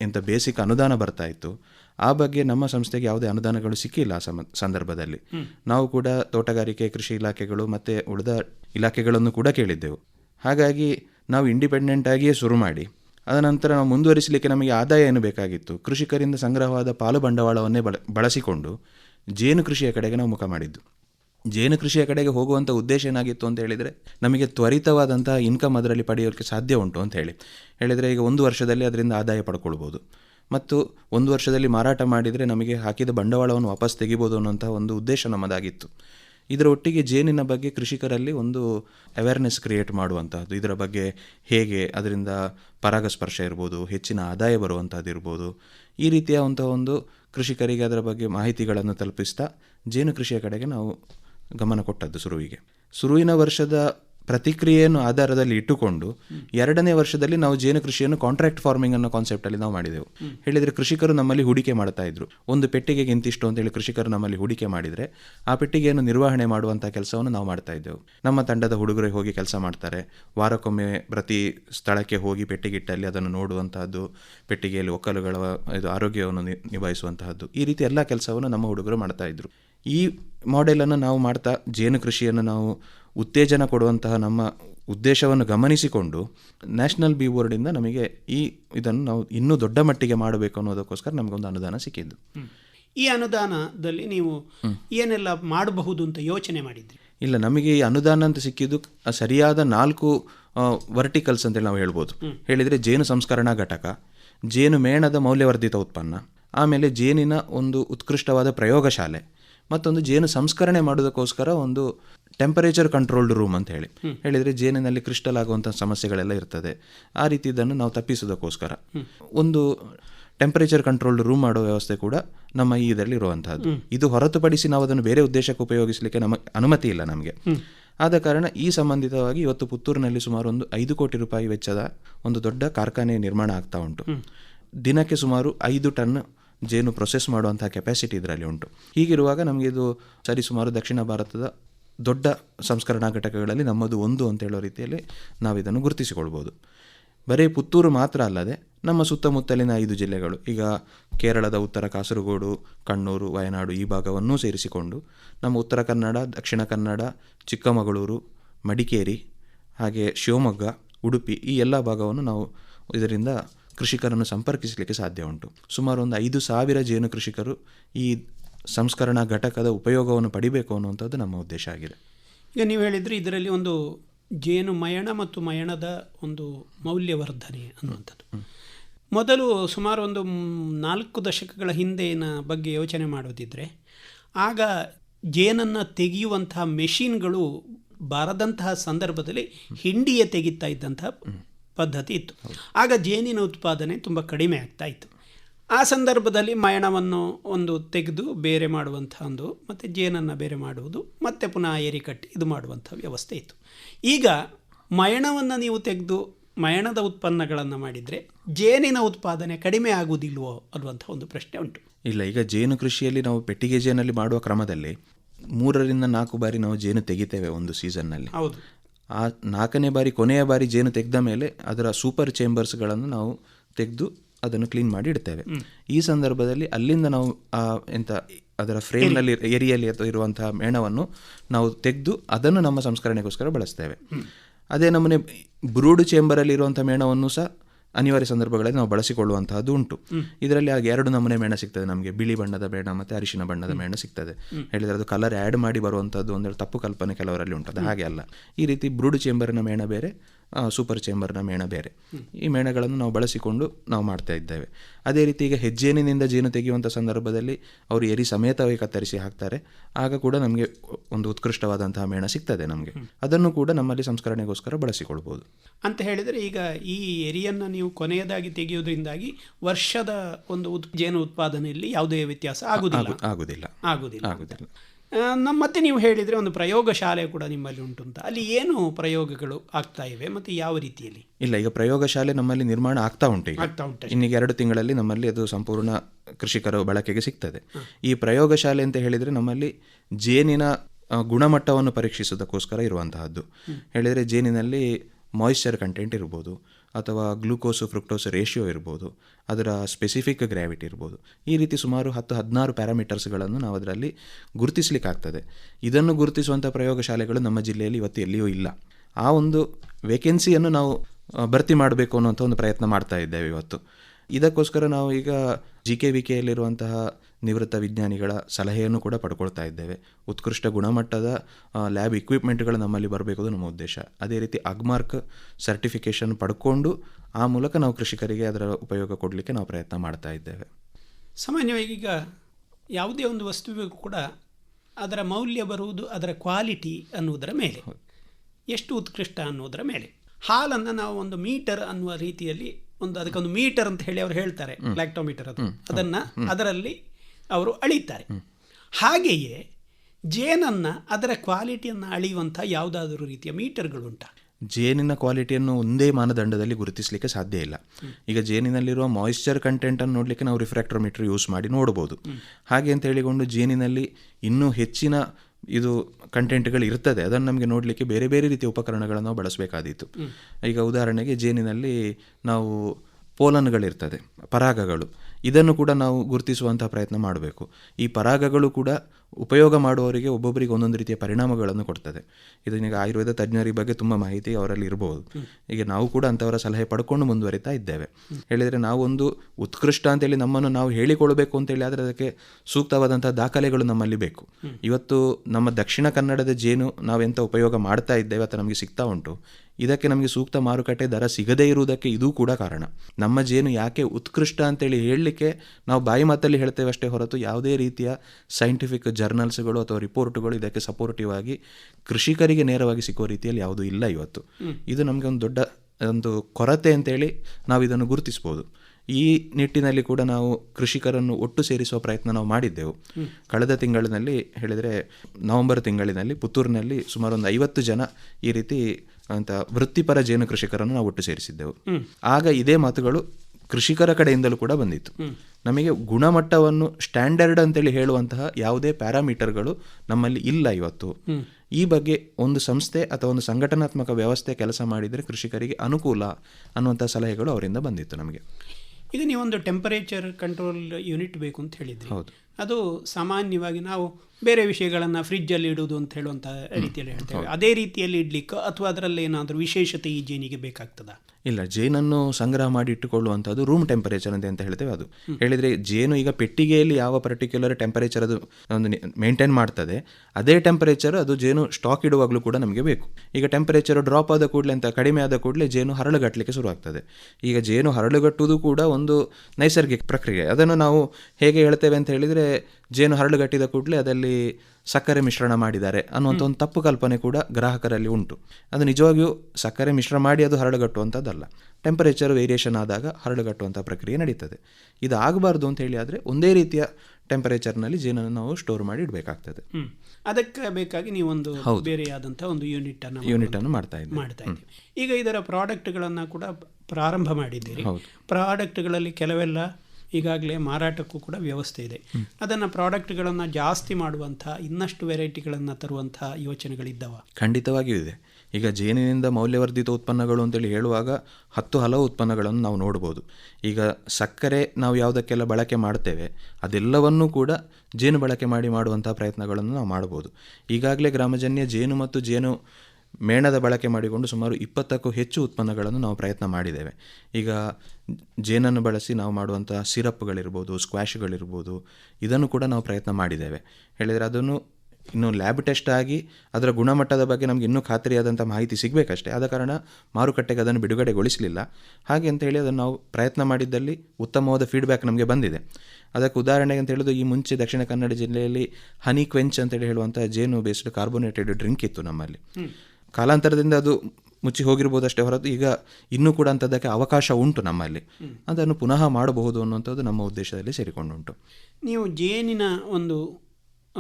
ಇಂಥ ಬೇಸಿಕ್ ಅನುದಾನ ಬರ್ತಾ ಇತ್ತು. ಆ ಬಗ್ಗೆ ನಮ್ಮ ಸಂಸ್ಥೆಗೆ ಯಾವುದೇ ಅನುದಾನಗಳು ಸಿಕ್ಕಿಲ್ಲ ಆ ಸಮ ಸಂದರ್ಭದಲ್ಲಿ. ನಾವು ಕೂಡ ತೋಟಗಾರಿಕೆ ಕೃಷಿ ಇಲಾಖೆಗಳು ಮತ್ತು ಉಳಿದ ಇಲಾಖೆಗಳನ್ನು ಕೂಡ ಕೇಳಿದ್ದೆವು. ಹಾಗಾಗಿ ನಾವು ಇಂಡಿಪೆಂಡೆಂಟ್ ಆಗಿಯೇ ಶುರು ಮಾಡಿ. ಅದನಂತರ ನಾವು ಮುಂದುವರಿಸಲಿಕ್ಕೆ ನಮಗೆ ಆದಾಯ ಏನು ಬೇಕಾಗಿತ್ತು? ಕೃಷಿಕರಿಂದ ಸಂಗ್ರಹವಾದ ಪಾಲು ಬಂಡವಾಳವನ್ನೇ ಬಳ, ಬಳಸಿಕೊಂಡು ಜೇನು ಕೃಷಿಯ ಕಡೆಗೆ ನಾವು ಮುಖ ಮಾಡಿದ್ದು. ಜೇನು ಕೃಷಿಯ ಕಡೆಗೆ ಹೋಗುವಂಥ ಉದ್ದೇಶ ಏನಾಗಿತ್ತು ಅಂತ ಹೇಳಿದರೆ, ನಮಗೆ ತ್ವರಿತವಾದಂತಹ ಇನ್ಕಮ್ ಅದರಲ್ಲಿ ಪಡೆಯೋಕ್ಕೆ ಸಾಧ್ಯ ಉಂಟು ಅಂತ ಹೇಳಿ. ಹೇಳಿದರೆ ಈಗ ಒಂದು ವರ್ಷದಲ್ಲಿ ಅದರಿಂದ ಆದಾಯ ಪಡ್ಕೊಳ್ಬೋದು. ಮತ್ತು ಒಂದು ವರ್ಷದಲ್ಲಿ ಮಾರಾಟ ಮಾಡಿದರೆ ನಮಗೆ ಹಾಕಿದ ಬಂಡವಾಳವನ್ನು ವಾಪಸ್ ತೆಗಿಬೋದು ಅನ್ನೋಂಥ ಒಂದು ಉದ್ದೇಶ ನಮ್ಮದಾಗಿತ್ತು. ಇದರ ಒಟ್ಟಿಗೆ ಜೇನಿನ ಬಗ್ಗೆ ಕೃಷಿಕರಲ್ಲಿ ಒಂದು ಅವೇರ್ನೆಸ್ ಕ್ರಿಯೇಟ್ ಮಾಡುವಂಥದ್ದು ಇದರ ಬಗ್ಗೆ ಹೇಗೆ ಅದರಿಂದ ಪರಾಗಸ್ಪರ್ಶ ಇರ್ಬೋದು, ಹೆಚ್ಚಿನ ಆದಾಯ ಬರುವಂಥದ್ದು ಇರ್ಬೋದು. ಈ ರೀತಿಯ ಒಂದು ಒಂದು ಕೃಷಿಕರಿಗೆ ಅದರ ಬಗ್ಗೆ ಮಾಹಿತಿಗಳನ್ನು ತಲುಪಿಸ್ತಾ ಜೇನು ಕೃಷಿಯ ಕಡೆಗೆ ನಾವು ಗಮನ ಕೊಟ್ಟದ್ದು ಸುರುವಿಗೆ. ಸುರುವಿನ ವರ್ಷದ ಪ್ರತಿಕ್ರಿಯೆಯನ್ನು ಆಧಾರದಲ್ಲಿ ಇಟ್ಟುಕೊಂಡು ಎರಡನೇ ವರ್ಷದಲ್ಲಿ ನಾವು ಜೇನು ಕೃಷಿಯನ್ನು ಕಾಂಟ್ರಾಕ್ಟ್ ಫಾರ್ಮಿಂಗ್ ಅನ್ನೋ ಕಾನ್ಸೆಪ್ಟಲ್ಲಿ ನಾವು ಮಾಡಿದೆವು. ಹೇಳಿದರೆ ಕೃಷಿಕರು ನಮ್ಮಲ್ಲಿ ಹೂಡಿಕೆ ಮಾಡ್ತಾ ಇದ್ರು. ಒಂದು ಪೆಟ್ಟಿಗೆಗೆ ಇಂತಿಷ್ಟು ಅಂತೇಳಿ ಕೃಷಿಕರು ನಮ್ಮಲ್ಲಿ ಹೂಡಿಕೆ ಮಾಡಿದರೆ ಆ ಪೆಟ್ಟಿಗೆಯನ್ನು ನಿರ್ವಹಣೆ ಮಾಡುವಂಥ ಕೆಲಸವನ್ನು ನಾವು ಮಾಡ್ತಾ ಇದ್ದೆವು. ನಮ್ಮ ತಂಡದ ಹುಡುಗರು ಹೋಗಿ ಕೆಲಸ ಮಾಡ್ತಾರೆ. ವಾರಕ್ಕೊಮ್ಮೆ ಪ್ರತಿ ಸ್ಥಳಕ್ಕೆ ಹೋಗಿ ಪೆಟ್ಟಿಗಿಟ್ಟಲ್ಲಿ ಅದನ್ನು ನೋಡುವಂತಹದ್ದು, ಪೆಟ್ಟಿಗೆಯಲ್ಲಿ ಒಕ್ಕಲುಗಳ ಇದು ಆರೋಗ್ಯವನ್ನು ನಿಭಾಯಿಸುವಂತಹದ್ದು, ಈ ರೀತಿ ಎಲ್ಲ ಕೆಲಸವನ್ನು ನಮ್ಮ ಹುಡುಗರು ಮಾಡ್ತಾ ಇದ್ರು. ಈ ಮಾಡೆಲನ್ನು ನಾವು ಮಾಡ್ತಾ ಜೇನು ಕೃಷಿಯನ್ನು ನಾವು ಉತ್ತೇಜನ ಕೊಡುವಂತಹ ನಮ್ಮ ಉದ್ದೇಶವನ್ನು ಗಮನಿಸಿಕೊಂಡು ನ್ಯಾಷನಲ್ ಬಿ ಬೋರ್ಡಿಂದ ನಮಗೆ ಈ ಇದನ್ನು ನಾವು ಇನ್ನೂ ದೊಡ್ಡ ಮಟ್ಟಿಗೆ ಮಾಡಬೇಕು ಅನ್ನೋದಕ್ಕೋಸ್ಕರ ನಮಗೊಂದು ಅನುದಾನ ಸಿಕ್ಕಿದ್ದು. ಈ ಅನುದಾನದಲ್ಲಿ ನೀವು ಏನೆಲ್ಲ ಮಾಡಬಹುದು ಅಂತ ಯೋಚನೆ ಮಾಡಿದ್ರಿ? ಇಲ್ಲ ನಮಗೆ ಈ ಅನುದಾನ ಅಂತ ಸಿಕ್ಕಿದ್ದು ಸರಿಯಾದ ನಾಲ್ಕು ವರ್ಟಿಕಲ್ಸ್ ಅಂತೇಳಿ ನಾವು ಹೇಳ್ಬೋದು. ಹೇಳಿದರೆ ಜೇನು ಸಂಸ್ಕರಣಾ ಘಟಕ ಜೇನು ಮೇಣದ ಮೌಲ್ಯವರ್ಧಿತ ಉತ್ಪನ್ನ ಆಮೇಲೆ ಜೇನಿನ ಒಂದು ಉತ್ಕೃಷ್ಟವಾದ ಪ್ರಯೋಗಶಾಲೆ ಮತ್ತೊಂದು ಜೇನು ಸಂಸ್ಕರಣೆ ಮಾಡೋದಕ್ಕೋಸ್ಕರ ಒಂದು ಟೆಂಪರೇಚರ್ ಕಂಟ್ರೋಲ್ಡ್ ರೂಮ್ ಅಂತ ಹೇಳಿ. ಹೇಳಿದರೆ ಜೇನಿನಲ್ಲಿ ಕ್ರಿಸ್ಟಲ್ ಆಗುವಂಥ ಸಮಸ್ಯೆಗಳೆಲ್ಲ ಇರ್ತದೆ. ಆ ರೀತಿ ಇದನ್ನು ನಾವು ತಪ್ಪಿಸೋದಕ್ಕೋಸ್ಕರ ಒಂದು ಟೆಂಪರೇಚರ್ ಕಂಟ್ರೋಲ್ಡ್ ರೂಮ್ ಮಾಡೋ ವ್ಯವಸ್ಥೆ ಕೂಡ ನಮ್ಮ ಈ ಇದರಲ್ಲಿ ಇರುವಂತಹದ್ದು. ಇದು ಹೊರತುಪಡಿಸಿ ನಾವು ಅದನ್ನು ಬೇರೆ ಉದ್ದೇಶಕ್ಕೆ ಉಪಯೋಗಿಸಲಿಕ್ಕೆ ನಮಗೆ ಅನುಮತಿ ಇಲ್ಲ ನಮಗೆ. ಆದ ಕಾರಣ ಈ ಸಂಬಂಧಿತವಾಗಿ ಇವತ್ತು ಪುತ್ತೂರಿನಲ್ಲಿ ಸುಮಾರು ಒಂದು ಐದು ಕೋಟಿ ರೂಪಾಯಿ ವೆಚ್ಚದ ಒಂದು ದೊಡ್ಡ ಕಾರ್ಖಾನೆ ನಿರ್ಮಾಣ ಆಗ್ತಾ ಉಂಟು. ದಿನಕ್ಕೆ ಸುಮಾರು ಐದು ಟನ್ ಜೇನು ಪ್ರೊಸೆಸ್ ಮಾಡುವಂತಹ ಕೆಪಾಸಿಟಿ ಇದರಲ್ಲಿ ಉಂಟು. ಹೀಗಿರುವಾಗ ನಮಗೆ ಇದು ಸರಿ ಸುಮಾರು ದಕ್ಷಿಣ ಭಾರತದ ದೊಡ್ಡ ಸಂಸ್ಕರಣಾ ಘಟಕಗಳಲ್ಲಿ ನಮ್ಮದು ಒಂದು ಅಂತ ಹೇಳೋ ರೀತಿಯಲ್ಲಿ ನಾವು ಇದನ್ನು ಗುರುತಿಸಿಕೊಳ್ಬೋದು. ಬರೀ ಪುತ್ತೂರು ಮಾತ್ರ ಅಲ್ಲದೆ ನಮ್ಮ ಸುತ್ತಮುತ್ತಲಿನ ಐದು ಜಿಲ್ಲೆಗಳು, ಈಗ ಕೇರಳದ ಉತ್ತರ ಕಾಸರಗೋಡು, ಕಣ್ಣೂರು, ವಯನಾಡು ಈ ಭಾಗವನ್ನೂ ಸೇರಿಸಿಕೊಂಡು ನಮ್ಮ ಉತ್ತರ ಕನ್ನಡ, ದಕ್ಷಿಣ ಕನ್ನಡ, ಚಿಕ್ಕಮಗಳೂರು, ಮಡಿಕೇರಿ, ಹಾಗೆ ಶಿವಮೊಗ್ಗ, ಉಡುಪಿ ಈ ಎಲ್ಲ ಭಾಗವನ್ನು ನಾವು ಇದರಿಂದ ಕೃಷಿಕರನ್ನು ಸಂಪರ್ಕಿಸಲಿಕ್ಕೆ ಸಾಧ್ಯ ಉಂಟು. ಸುಮಾರು ಒಂದು ಐದು ಸಾವಿರ ಜೇನು ಕೃಷಿಕರು ಈ ಸಂಸ್ಕರಣಾ ಘಟಕದ ಉಪಯೋಗವನ್ನು ಪಡಿಬೇಕು ಅನ್ನುವಂಥದ್ದು ನಮ್ಮ ಉದ್ದೇಶ ಆಗಿದೆ. ಈಗ ನೀವು ಹೇಳಿದರೆ ಇದರಲ್ಲಿ ಒಂದು ಜೇನು ಮಯಣ ಮತ್ತು ಮಯಣದ ಒಂದು ಮೌಲ್ಯವರ್ಧನೆ ಅನ್ನುವಂಥದ್ದು. ಮೊದಲು ಸುಮಾರು ಒಂದು ನಾಲ್ಕು ದಶಕಗಳ ಹಿಂದೆನ ಬಗ್ಗೆ ಯೋಚನೆ ಮಾಡೋದಿದ್ದರೆ ಆಗ ಜೇನನ್ನು ತೆಗೆಯುವಂತಹ ಮೆಷಿನ್ಗಳು ಬಾರದಂತಹ ಸಂದರ್ಭದಲ್ಲಿ ಹಿಂಡಿಯೇ ತೆಗಿತಾ ಇದ್ದಂತಹ ಪದ್ಧತಿ ಇತ್ತು. ಆಗ ಜೇನಿನ ಉತ್ಪಾದನೆ ತುಂಬ ಕಡಿಮೆ ಆಗ್ತಾ ಇತ್ತು. ಆ ಸಂದರ್ಭದಲ್ಲಿ ಮಯಣವನ್ನು ಒಂದು ತೆಗೆದು ಬೇರೆ ಮಾಡುವಂಥ ಒಂದು ಮತ್ತು ಜೇನನ್ನು ಬೇರೆ ಮಾಡುವುದು ಮತ್ತೆ ಪುನಃ ಏರಿಕಟ್ಟಿ ಇದು ಮಾಡುವಂಥ ವ್ಯವಸ್ಥೆ ಇತ್ತು. ಈಗ ಮಯಣವನ್ನು ನೀವು ತೆಗೆದು ಮಯಣದ ಉತ್ಪನ್ನಗಳನ್ನು ಮಾಡಿದರೆ ಜೇನಿನ ಉತ್ಪಾದನೆ ಕಡಿಮೆ ಆಗುವುದಿಲ್ವೋ ಅನ್ನುವಂಥ ಒಂದು ಪ್ರಶ್ನೆ ಉಂಟು. ಇಲ್ಲ ಈಗ ಜೇನು ಕೃಷಿಯಲ್ಲಿ ನಾವು ಪೆಟ್ಟಿಗೆ ಜೇನಲ್ಲಿ ಮಾಡುವ ಕ್ರಮದಲ್ಲಿ ಮೂರರಿಂದ ನಾಲ್ಕು ಬಾರಿ ನಾವು ಜೇನು ತೆಗಿತೇವೆ ಒಂದು ಸೀಸನ್ನಲ್ಲಿ. ಹೌದು. ಆ ನಾಲ್ಕನೇ ಬಾರಿ ಕೊನೆಯ ಬಾರಿ ಜೇನು ತೆಗೆದ ಮೇಲೆ ಅದರ ಸೂಪರ್ ಚೇಂಬರ್ಸ್ಗಳನ್ನು ನಾವು ತೆಗೆದು ಅದನ್ನು ಕ್ಲೀನ್ ಮಾಡಿ ಇಡ್ತೇವೆ. ಈ ಸಂದರ್ಭದಲ್ಲಿ ಅಲ್ಲಿಂದ ನಾವು ಎಂಥ ಅದರ ಫ್ರೇಮ್ನಲ್ಲಿ ಏರಿಯಲ್ಲಿ ಅಥವಾ ಇರುವಂತಹ ಮೇಣವನ್ನು ನಾವು ತೆಗೆದು ಅದನ್ನು ನಮ್ಮ ಸಂಸ್ಕರಣೆಗೋಸ್ಕರ ಬಳಸ್ತೇವೆ. ಅದೇ ನಮ್ಮನೆ ಬ್ರೂಡ್ ಚೇಂಬರಲ್ಲಿ ಇರುವಂಥ ಮೇಣವನ್ನು ಸಹ ಅನಿವಾರ್ಯ ಸಂದರ್ಭಗಳಲ್ಲಿ ನಾವು ಬಳಸಿಕೊಳ್ಳುವಂತಹದ್ದು ಉಂಟು. ಇದರಲ್ಲಿ ಆಗ ಎರಡು ನಮೂನೆ ಮೇಣ ಸಿಗ್ತದೆ ನಮಗೆ. ಬಿಳಿ ಬಣ್ಣದ ಮೇಣ ಮತ್ತು ಅರಿಶಿನ ಬಣ್ಣದ ಮೇಣ ಸಿಗ್ತದೆ. ಹೇಳಿದ್ರೆ ಅದು ಕಲರ್ ಆ್ಯಡ್ ಮಾಡಿ ಬರುವಂಥದ್ದು ಒಂದೆರಡು ತಪ್ಪು ಕಲ್ಪನೆ ಕೆಲವರಲ್ಲಿ ಉಂಟು. ಅದು ಹಾಗೆ ಅಲ್ಲ. ಈ ರೀತಿ ಬ್ರೂಡ್ ಚೇಂಬರ್ನ ಮೇಣ ಬೇರೆ ಸೂಪರ್ ಚೇಂಬರ್ನ ಮೇಣ ಬೇರೆ. ಈ ಮೇಣಗಳನ್ನು ನಾವು ಬಳಸಿಕೊಂಡು ನಾವು ಮಾಡ್ತಾ ಇದ್ದೇವೆ. ಅದೇ ರೀತಿ ಈಗ ಹೆಜ್ಜೇನಿನಿಂದ ಜೇನು ತೆಗೆಯುವಂಥ ಸಂದರ್ಭದಲ್ಲಿ ಅವರು ಎರಿ ಸಮೇತವಾಗಿ ಕತ್ತರಿಸಿ ಹಾಕ್ತಾರೆ. ಆಗ ಕೂಡ ನಮಗೆ ಒಂದು ಉತ್ಕೃಷ್ಟವಾದಂತಹ ಮೇಣ ಸಿಗ್ತದೆ ನಮಗೆ. ಅದನ್ನು ಕೂಡ ನಮ್ಮಲ್ಲಿ ಸಂಸ್ಕರಣೆಗೋಸ್ಕರ ಬಳಸಿಕೊಳ್ಬೋದು. ಅಂತ ಹೇಳಿದರೆ ಈಗ ಈ ಎರಿಯನ್ನು ನೀವು ಕೊನೆಯದಾಗಿ ತೆಗೆಯುವುದರಿಂದಾಗಿ ವರ್ಷದ ಒಂದು ಜೇನು ಉತ್ಪಾದನೆಯಲ್ಲಿ ಯಾವುದೇ ವ್ಯತ್ಯಾಸ ಆಗುದಿಲ್ಲ. ಆಗುದಿಲ್ಲ. ಆಗುದಿಲ್ಲ ಆಗುದಿಲ್ಲ. ನಮ್ಮ ಮತ್ತೆ ನೀವು ಹೇಳಿದರೆ ಒಂದು ಪ್ರಯೋಗಶಾಲೆ ಕೂಡ ನಿಮ್ಮಲ್ಲಿ ಉಂಟು ಅಂತ. ಅಲ್ಲಿ ಏನು ಪ್ರಯೋಗಗಳು ಆಗ್ತಾ ಇವೆ ಮತ್ತು ಯಾವ ರೀತಿಯಲ್ಲಿ? ಇಲ್ಲ ಈಗ ಪ್ರಯೋಗಶಾಲೆ ನಮ್ಮಲ್ಲಿ ನಿರ್ಮಾಣ ಆಗ್ತಾ ಉಂಟು ಆಗ್ತಾ ಉಂಟು ಇನ್ನೀಗ ಎರಡು ತಿಂಗಳಲ್ಲಿ ನಮ್ಮಲ್ಲಿ ಅದು ಸಂಪೂರ್ಣ ಕೃಷಿಕರ ಬಳಕೆಗೆ ಸಿಗ್ತದೆ. ಈ ಪ್ರಯೋಗಶಾಲೆ ಅಂತ ಹೇಳಿದರೆ ನಮ್ಮಲ್ಲಿ ಜೇನಿನ ಗುಣಮಟ್ಟವನ್ನು ಪರೀಕ್ಷಿಸೋದಕ್ಕೋಸ್ಕರ ಇರುವಂತಹದ್ದು. ಹೇಳಿದರೆ ಜೇನಿನಲ್ಲಿ ಮಾಯಿಶ್ಚರ್ ಕಂಟೆಂಟ್ ಇರ್ಬೋದು ಅಥವಾ ಗ್ಲೂಕೋಸು, ಫ್ರುಕ್ಟೋಸ್ ರೇಷಿಯೋ ಇರ್ಬೋದು, ಅದರ ಸ್ಪೆಸಿಫಿಕ್ ಗ್ರಾವಿಟಿ ಇರ್ಬೋದು, ಈ ರೀತಿ ಸುಮಾರು ಹತ್ತು, ಹದಿನಾರು ಪ್ಯಾರಾಮೀಟರ್ಸ್ಗಳನ್ನು ನಾವು ಅದರಲ್ಲಿ ಗುರುತಿಸಲಿಕ್ಕಾಗ್ತದೆ. ಇದನ್ನು ಗುರುತಿಸುವಂಥ ಪ್ರಯೋಗಶಾಲೆಗಳು ನಮ್ಮ ಜಿಲ್ಲೆಯಲ್ಲಿ ಇವತ್ತು ಎಲ್ಲಿಯೂ ಇಲ್ಲ. ಆ ಒಂದು ವೇಕೆನ್ಸಿಯನ್ನು ನಾವು ಭರ್ತಿ ಮಾಡಬೇಕು ಅನ್ನುವಂಥ ಒಂದು ಪ್ರಯತ್ನ ಮಾಡ್ತಾ ಇದ್ದೇವೆ ಇವತ್ತು. ಇದಕ್ಕೋಸ್ಕರ ನಾವು ಈಗ ಜಿ ಕೆ ವಿ ಕೆಯಲ್ಲಿರುವಂತಹ ನಿವೃತ್ತ ವಿಜ್ಞಾನಿಗಳ ಸಲಹೆಯನ್ನು ಕೂಡ ಪಡ್ಕೊಳ್ತಾ ಇದ್ದೇವೆ. ಉತ್ಕೃಷ್ಟ ಗುಣಮಟ್ಟದ ಲ್ಯಾಬ್ ಇಕ್ವಿಪ್ಮೆಂಟ್ಗಳು ನಮ್ಮಲ್ಲಿ ಬರಬೇಕು ನಮ್ಮ ಉದ್ದೇಶ. ಅದೇ ರೀತಿ ಅಗ್ಮಾರ್ಕ್ ಸರ್ಟಿಫಿಕೇಷನ್ ಪಡ್ಕೊಂಡು ಆ ಮೂಲಕ ನಾವು ಕೃಷಿಕರಿಗೆ ಅದರ ಉಪಯೋಗ ಕೊಡಲಿಕ್ಕೆ ನಾವು ಪ್ರಯತ್ನ ಮಾಡ್ತಾ ಇದ್ದೇವೆ. ಸಾಮಾನ್ಯವಾಗಿ ಈಗ ಯಾವುದೇ ಒಂದು ವಸ್ತುವಿಗೂ ಕೂಡ ಅದರ ಮೌಲ್ಯ ಬರುವುದು ಅದರ ಕ್ವಾಲಿಟಿ ಅನ್ನುವುದರ ಮೇಲೆ. ಎಷ್ಟು ಉತ್ಕೃಷ್ಟ ಅನ್ನೋದರ ಮೇಲೆ. ಹಾಲನ್ನು ನಾವು ಒಂದು ಮೀಟರ್ ಅನ್ನುವ ರೀತಿಯಲ್ಲಿ ಒಂದು ಅದಕ್ಕೊಂದು ಮೀಟರ್ ಅಂತ ಹೇಳಿ ಅವರು ಹೇಳ್ತಾರೆ ಲ್ಯಾಕ್ಟೋಮೀಟರ್ ಅದು. ಅದನ್ನು ಅದರಲ್ಲಿ ಅವರು ಅಳೀತಾರೆ. ಹಾಗೆಯೇ ಜೇನನ್ನು ಅದರ ಕ್ವಾಲಿಟಿಯನ್ನು ಅಳೆಯುವಂಥ ಯಾವುದಾದರೂ ರೀತಿಯ ಮೀಟರ್ಗಳುಂಟ? ಜೇನಿನ ಕ್ವಾಲಿಟಿಯನ್ನು ಒಂದೇ ಮಾನದಂಡದಲ್ಲಿ ಗುರುತಿಸಲಿಕ್ಕೆ ಸಾಧ್ಯ ಇಲ್ಲ. ಈಗ ಜೇನಿನಲ್ಲಿರುವ ಮಾಯಿಶ್ಚರ್ ಕಂಟೆಂಟನ್ನು ನೋಡಲಿಕ್ಕೆ ನಾವು ರಿಫ್ರಾಕ್ಟರ್ ಯೂಸ್ ಮಾಡಿ ನೋಡ್ಬೋದು. ಹಾಗೆ ಅಂತ ಹೇಳಿಕೊಂಡು ಜೇನಿನಲ್ಲಿ ಇನ್ನೂ ಹೆಚ್ಚಿನ ಇದು ಕಂಟೆಂಟ್ಗಳು ಇರ್ತದೆ ಅದನ್ನು ನಮಗೆ ನೋಡಲಿಕ್ಕೆ ಬೇರೆ ಬೇರೆ ರೀತಿಯ ಉಪಕರಣಗಳನ್ನು ನಾವು ಬಳಸಬೇಕಾದೀತು. ಈಗ ಉದಾಹರಣೆಗೆ ಜೇನಿನಲ್ಲಿ ನಾವು ಪೋಲನ್ಗಳಿರ್ತದೆ, ಪರಾಗಗಳು. ಇದನ್ನು ಕೂಡ ನಾವು ಗುರುತಿಸುವಂತಹ ಪ್ರಯತ್ನ ಮಾಡಬೇಕು. ಈ ಪರಾಗಗಳು ಕೂಡ ಉಪಯೋಗ ಮಾಡುವವರಿಗೆ ಒಬ್ಬೊಬ್ಬರಿಗೆ ಒಂದೊಂದು ರೀತಿಯ ಪರಿಣಾಮಗಳನ್ನು ಕೊಡ್ತದೆ. ಇದನ್ನೀಗ ಆಯುರ್ವೇದ ತಜ್ಞರಿಗೆ ಬಗ್ಗೆ ತುಂಬ ಮಾಹಿತಿ ಅವರಲ್ಲಿ ಇರಬಹುದು ಈಗ ನಾವು ಕೂಡ ಅಂಥವರ ಸಲಹೆ ಪಡ್ಕೊಂಡು ಮುಂದುವರಿತಾ ಇದ್ದೇವೆ. ಹೇಳಿದರೆ ನಾವೊಂದು ಉತ್ಕೃಷ್ಟ ಅಂತೇಳಿ ನಮ್ಮನ್ನು ನಾವು ಹೇಳಿಕೊಳ್ಬೇಕು ಅಂತೇಳಿ ಆದರೆ ಅದಕ್ಕೆ ಸೂಕ್ತವಾದಂಥ ದಾಖಲೆಗಳು ನಮ್ಮಲ್ಲಿ ಬೇಕು. ಇವತ್ತು ನಮ್ಮ ದಕ್ಷಿಣ ಕನ್ನಡದ ಜೇನು ನಾವೆಂಥ ಉಪಯೋಗ ಮಾಡ್ತಾ ಇದ್ದೇವೆ ಅಥವಾ ನಮಗೆ ಸಿಗ್ತಾ ಉಂಟು. ಇದಕ್ಕೆ ನಮಗೆ ಸೂಕ್ತ ಮಾರುಕಟ್ಟೆ ದರ ಸಿಗದೇ ಇರುವುದಕ್ಕೆ ಇದೂ ಕೂಡ ಕಾರಣ. ನಮ್ಮ ಜೇನು ಯಾಕೆ ಉತ್ಕೃಷ್ಟ ಅಂತೇಳಿ ಹೇಳಲಿಕ್ಕೆ ನಾವು ಬಾಯಿ ಮಾತಲ್ಲಿ ಹೇಳ್ತೇವೆ ಅಷ್ಟೇ ಹೊರತು ಯಾವುದೇ ರೀತಿಯ ಸೈಂಟಿಫಿಕ್ ಜರ್ನಲ್ಸ್ಗಳು ಅಥವಾ ರಿಪೋರ್ಟ್ಗಳು ಇದಕ್ಕೆ ಸಪೋರ್ಟಿವ್ ಆಗಿ ಕೃಷಿಕರಿಗೆ ನೇರವಾಗಿ ಸಿಕ್ಕುವ ರೀತಿಯಲ್ಲಿ ಯಾವುದೂ ಇಲ್ಲ ಇವತ್ತು. ಇದು ನಮಗೆ ಒಂದು ದೊಡ್ಡ ಒಂದು ಕೊರತೆ ಅಂತೇಳಿ ನಾವು ಇದನ್ನು ಗುರುತಿಸ್ಬೋದು. ಈ ನಿಟ್ಟಿನಲ್ಲಿ ಕೂಡ ನಾವು ಕೃಷಿಕರನ್ನು ಒಟ್ಟು ಸೇರಿಸುವ ಪ್ರಯತ್ನ ನಾವು ಮಾಡಿದ್ದೆವು. ಕಳೆದ ತಿಂಗಳಿನಲ್ಲಿ ಹೇಳಿದರೆ ನವೆಂಬರ್ ತಿಂಗಳಿನಲ್ಲಿ ಪುತ್ತೂರಿನಲ್ಲಿ ಸುಮಾರು ಒಂದು ಐವತ್ತು ಜನ ಈ ರೀತಿ ಅಂತ ವೃತ್ತಿಪರ ಜೇನು ಕೃಷಿಕರನ್ನು ನಾವು ಒಟ್ಟು ಸೇರಿಸಿದ್ದೆವು. ಆಗ ಇದೇ ಮಾತುಗಳು ಕೃಷಿಕರ ಕಡೆಯಿಂದಲೂ ಕೂಡ ಬಂದಿತ್ತು. ನಮಗೆ ಗುಣಮಟ್ಟವನ್ನು ಸ್ಟ್ಯಾಂಡರ್ಡ್ ಅಂತೇಳಿ ಹೇಳುವಂತಹ ಯಾವುದೇ ಪ್ಯಾರಾಮೀಟರ್ಗಳು ನಮ್ಮಲ್ಲಿ ಇಲ್ಲ ಇವತ್ತು. ಈ ಬಗ್ಗೆ ಒಂದು ಸಂಸ್ಥೆ ಅಥವಾ ಒಂದು ಸಂಘಟನಾತ್ಮಕ ವ್ಯವಸ್ಥೆ ಕೆಲಸ ಮಾಡಿದರೆ ಕೃಷಿಕರಿಗೆ ಅನುಕೂಲ ಅನ್ನುವಂಥ ಸಲಹೆಗಳು ಅವರಿಂದ ಬಂದಿತ್ತು ನಮಗೆ. ಈಗ ನೀವೊಂದು ಟೆಂಪರೇಚರ್ ಕಂಟ್ರೋಲ್ ಯೂನಿಟ್ ಬೇಕು ಅಂತ ಹೇಳಿದ್ರಿ. ಹೌದು. ಅದು ಸಾಮಾನ್ಯವಾಗಿ ನಾವು ಬೇರೆ ವಿಷಯಗಳನ್ನು ಫ್ರಿಜ್ಜಲ್ಲಿ ಇಡುವುದು ಅಂತ ಹೇಳುವಂಥ ರೀತಿಯಲ್ಲಿ ಹೇಳ್ತೇವೆ. ಅದೇ ರೀತಿಯಲ್ಲಿ ಇಡ್ಲಿಕ್ಕೆ ಅಥವಾ ಅದರಲ್ಲಿ ಏನಾದರೂ ವಿಶೇಷತೆ ಈ ಜೇನಿಗೆ ಬೇಕಾಗ್ತದ? ಇಲ್ಲ ಜೇನನ್ನು ಸಂಗ್ರಹ ಮಾಡಿ ಇಟ್ಟುಕೊಳ್ಳುವಂಥದ್ದು ರೂಮ್ ಟೆಂಪರೇಚರ್ ಅಂತ ಅಂತ ಹೇಳ್ತೇವೆ ಅದು. ಹೇಳಿದರೆ ಜೇನು ಈಗ ಪೆಟ್ಟಿಗೆಯಲ್ಲಿ ಯಾವ ಪರ್ಟಿಕ್ಯುಲರ್ ಟೆಂಪರೇಚರ್ ಅದು ಒಂದು ಮೇಂಟೈನ್ ಮಾಡ್ತದೆ ಅದೇ ಟೆಂಪರೇಚರ್ ಅದು ಜೇನು ಸ್ಟಾಕ್ ಇಡುವಾಗಲೂ ಕೂಡ ನಮಗೆ ಬೇಕು. ಈಗ ಟೆಂಪರೇಚರ್ ಡ್ರಾಪ್ ಆದ ಕೂಡಲೇ ಅಂತ ಕಡಿಮೆ ಆದ ಕೂಡಲೇ ಜೇನು ಹರಳುಗಟ್ಟಲಿಕ್ಕೆ ಶುರುವಾಗ್ತದೆ. ಈಗ ಜೇನು ಹರಳುಗಟ್ಟುವುದು ಕೂಡ ಒಂದು ನೈಸರ್ಗಿಕ ಪ್ರಕ್ರಿಯೆ. ಅದನ್ನು ನಾವು ಹೇಗೆ ಹೇಳ್ತೇವೆ ಅಂತ ಹೇಳಿದರೆ ಜೇನು ಹರಳುಗಟ್ಟಿದ ಕೂಡಲೇ ಅದರಲ್ಲಿ ಸಕ್ಕರೆ ಮಿಶ್ರಣ ಮಾಡಿದ್ದಾರೆ ಅನ್ನುವಂಥ ಒಂದು ತಪ್ಪು ಕಲ್ಪನೆ ಕೂಡ ಗ್ರಾಹಕರಲ್ಲಿ ಉಂಟು. ಅದು ನಿಜವಾಗಿಯೂ ಸಕ್ಕರೆ ಮಿಶ್ರ ಮಾಡಿ ಅದು ಹರಳುಗಟ್ಟುವಂಥದ್ದಲ್ಲ ಟೆಂಪರೇಚರ್ ವೇರಿಯೇಷನ್ ಆದಾಗ ಹರಳುಗಟ್ಟುವಂಥ ಪ್ರಕ್ರಿಯೆ ನಡೀತದೆ. ಇದು ಆಗಬಾರ್ದು ಅಂತ ಹೇಳಿ ಆದರೆ ಒಂದೇ ರೀತಿಯ ಟೆಂಪರೇಚರ್ನಲ್ಲಿ ಜೇನನ್ನು ನಾವು ಸ್ಟೋರ್ ಮಾಡಿ ಇಡಬೇಕಾಗ್ತದೆ. ಅದಕ್ಕೆ ಬೇಕಾಗಿ ನೀವೊಂದು ಬೇರೆಯಾದಂಥ ಒಂದು ಯೂನಿಟ್ ಅನ್ನು ಯೂನಿಟನ್ನು ಮಾಡ್ತಾ ಇದ್ದೀವಿ. ಮಾಡ್ತಾ ಇದ್ದೀವಿ. ಈಗ ಇದರ ಪ್ರಾಡಕ್ಟ್ಗಳನ್ನು ಕೂಡ ಪ್ರಾರಂಭ ಮಾಡಿದ್ದೀರಿ. ಪ್ರಾಡಕ್ಟ್ಗಳಲ್ಲಿ ಕೆಲವೆಲ್ಲ ಈಗಾಗಲೇ ಮಾರಾಟಕ್ಕೂ ಕೂಡ ವ್ಯವಸ್ಥೆ ಇದೆ. ಅದನ್ನು ಪ್ರಾಡಕ್ಟ್ಗಳನ್ನು ಜಾಸ್ತಿ ಮಾಡುವಂಥ ಇನ್ನಷ್ಟು ವೆರೈಟಿಗಳನ್ನು ತರುವಂಥ ಯೋಚನೆಗಳಿದ್ದಾವ. ಖಂಡಿತವಾಗಿಯೂ ಇದೆ. ಈಗ ಜೇನಿನಿಂದ ಮೌಲ್ಯವರ್ಧಿತ ಉತ್ಪನ್ನಗಳು ಅಂತೇಳಿ ಹೇಳುವಾಗ ಹತ್ತು ಹಲವು ಉತ್ಪನ್ನಗಳನ್ನು ನಾವು ನೋಡ್ಬೋದು. ಈಗ ಸಕ್ಕರೆ ನಾವು ಯಾವುದಕ್ಕೆಲ್ಲ ಬಳಕೆ ಮಾಡ್ತೇವೆ ಅದೆಲ್ಲವನ್ನೂ ಕೂಡ ಜೇನು ಬಳಕೆ ಮಾಡಿ ಮಾಡುವಂಥ ಪ್ರಯತ್ನಗಳನ್ನು ನಾವು ಮಾಡ್ಬೋದು. ಈಗಾಗಲೇ ಗ್ರಾಮಜನ್ಯ ಜೇನು ಮತ್ತು ಜೇನು ಮೇಣದ ಬಳಕೆ ಮಾಡಿಕೊಂಡು ಸುಮಾರು ಇಪ್ಪತ್ತಕ್ಕೂ ಹೆಚ್ಚು ಉತ್ಪನ್ನಗಳನ್ನು ನಾವು ಪ್ರಯತ್ನ ಮಾಡಿದ್ದೇವೆ. ಈಗ ಜೇನನ್ನು ಬಳಸಿ ನಾವು ಮಾಡುವಂಥ ಸಿರಪ್ಗಳಿರ್ಬೋದು, ಸ್ಕ್ವಾಷ್ಗಳಿರ್ಬೋದು, ಇದನ್ನು ಕೂಡ ನಾವು ಪ್ರಯತ್ನ ಮಾಡಿದ್ದೇವೆ. ಹೇಳಿದರೆ ಅದನ್ನು ಇನ್ನು ಲ್ಯಾಬ್ ಟೆಸ್ಟ್ ಆಗಿ ಅದರ ಗುಣಮಟ್ಟದ ಬಗ್ಗೆ ನಮಗೆ ಇನ್ನೂ ಖಾತ್ರಿಯಾದಂಥ ಮಾಹಿತಿ ಸಿಗಬೇಕಷ್ಟೇ. ಆದ ಕಾರಣ ಮಾರುಕಟ್ಟೆಗೆ ಅದನ್ನು ಬಿಡುಗಡೆಗೊಳಿಸಲಿಲ್ಲ. ಹಾಗೆ ಅಂತ ಹೇಳಿ ಅದನ್ನು ನಾವು ಪ್ರಯತ್ನ ಮಾಡಿದ್ದಲ್ಲಿ ಉತ್ತಮವಾದ ಫೀಡ್ಬ್ಯಾಕ್ ನಮಗೆ ಬಂದಿದೆ. ಅದಕ್ಕೆ ಉದಾಹರಣೆಗೆ ಅಂತ ಹೇಳಿದ್ರು ಈ ಮುಂಚೆ ದಕ್ಷಿಣ ಕನ್ನಡ ಜಿಲ್ಲೆಯಲ್ಲಿ ಹನಿ ಕ್ವೆಂಚ್ ಅಂತೇಳಿ ಹೇಳುವಂಥ ಜೇನು ಬೇಸ್ಡ್ ಕಾರ್ಬೋನೇಟೆಡ್ ಡ್ರಿಂಕ್ ಇತ್ತು ನಮ್ಮಲ್ಲಿ. ಕಾಲಾಂತರದಿಂದ ಅದು ಮುಚ್ಚಿ ಹೋಗಿರ್ಬೋದಷ್ಟೇ ಹೊರತು ಈಗ ಇನ್ನೂ ಕೂಡ ಅಂಥದ್ದಕ್ಕೆ ಅವಕಾಶ ಉಂಟು ನಮ್ಮಲ್ಲಿ. ಅದನ್ನು ಪುನಃ ಮಾಡಬಹುದು ಅನ್ನುವಂಥದ್ದು ನಮ್ಮ ಉದ್ದೇಶದಲ್ಲಿ ಸೇರಿಕೊಂಡುಂಟು. ನೀವು ಜೇನಿನ ಒಂದು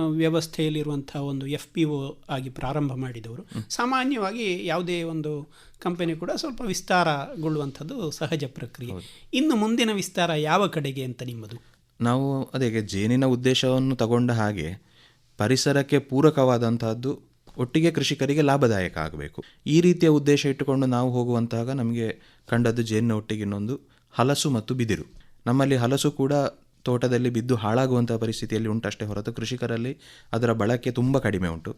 ವ್ಯವಸ್ಥೆಯಲ್ಲಿರುವಂಥ ಒಂದು ಎಫ್ ಪಿ ಒ ಆಗಿ ಪ್ರಾರಂಭ ಮಾಡಿದವರು ಸಾಮಾನ್ಯವಾಗಿ ಯಾವುದೇ ಒಂದು ಕಂಪನಿ ಕೂಡ ಸ್ವಲ್ಪ ವಿಸ್ತಾರಗೊಳ್ಳುವಂಥದ್ದು ಸಹಜ ಪ್ರಕ್ರಿಯೆ. ಇನ್ನು ಮುಂದಿನ ವಿಸ್ತಾರ ಯಾವ ಕಡೆಗೆ ಅಂತ ನಿಮ್ಮದು? ನಾವು ಅದೇ ಜೇನಿನ ಉದ್ದೇಶವನ್ನು ತಗೊಂಡ ಹಾಗೆ ಪರಿಸರಕ್ಕೆ ಪೂರಕವಾದಂತಹದ್ದು ಒಟ್ಟಿಗೆ ಕೃಷಿಕರಿಗೆ ಲಾಭದಾಯಕ ಆಗಬೇಕು. ಈ ರೀತಿಯ ಉದ್ದೇಶ ಇಟ್ಟುಕೊಂಡು ನಾವು ಹೋಗುವಂತಾಗ ನಮಗೆ ಕಂಡದ್ದು ಜೇನಿನ ಒಟ್ಟಿಗೆ ಇನ್ನೊಂದು ಹಲಸು ಮತ್ತು ಬಿದಿರು. ನಮ್ಮಲ್ಲಿ ಹಲಸು ಕೂಡ ತೋಟದಲ್ಲಿ ಬಿದ್ದು ಹಾಳಾಗುವಂಥ ಪರಿಸ್ಥಿತಿಯಲ್ಲಿ ಉಂಟಷ್ಟೇ ಹೊರತು ಕೃಷಿಕರಲ್ಲಿ ಅದರ ಬಳಕೆ ತುಂಬ ಕಡಿಮೆ ಉಂಟು.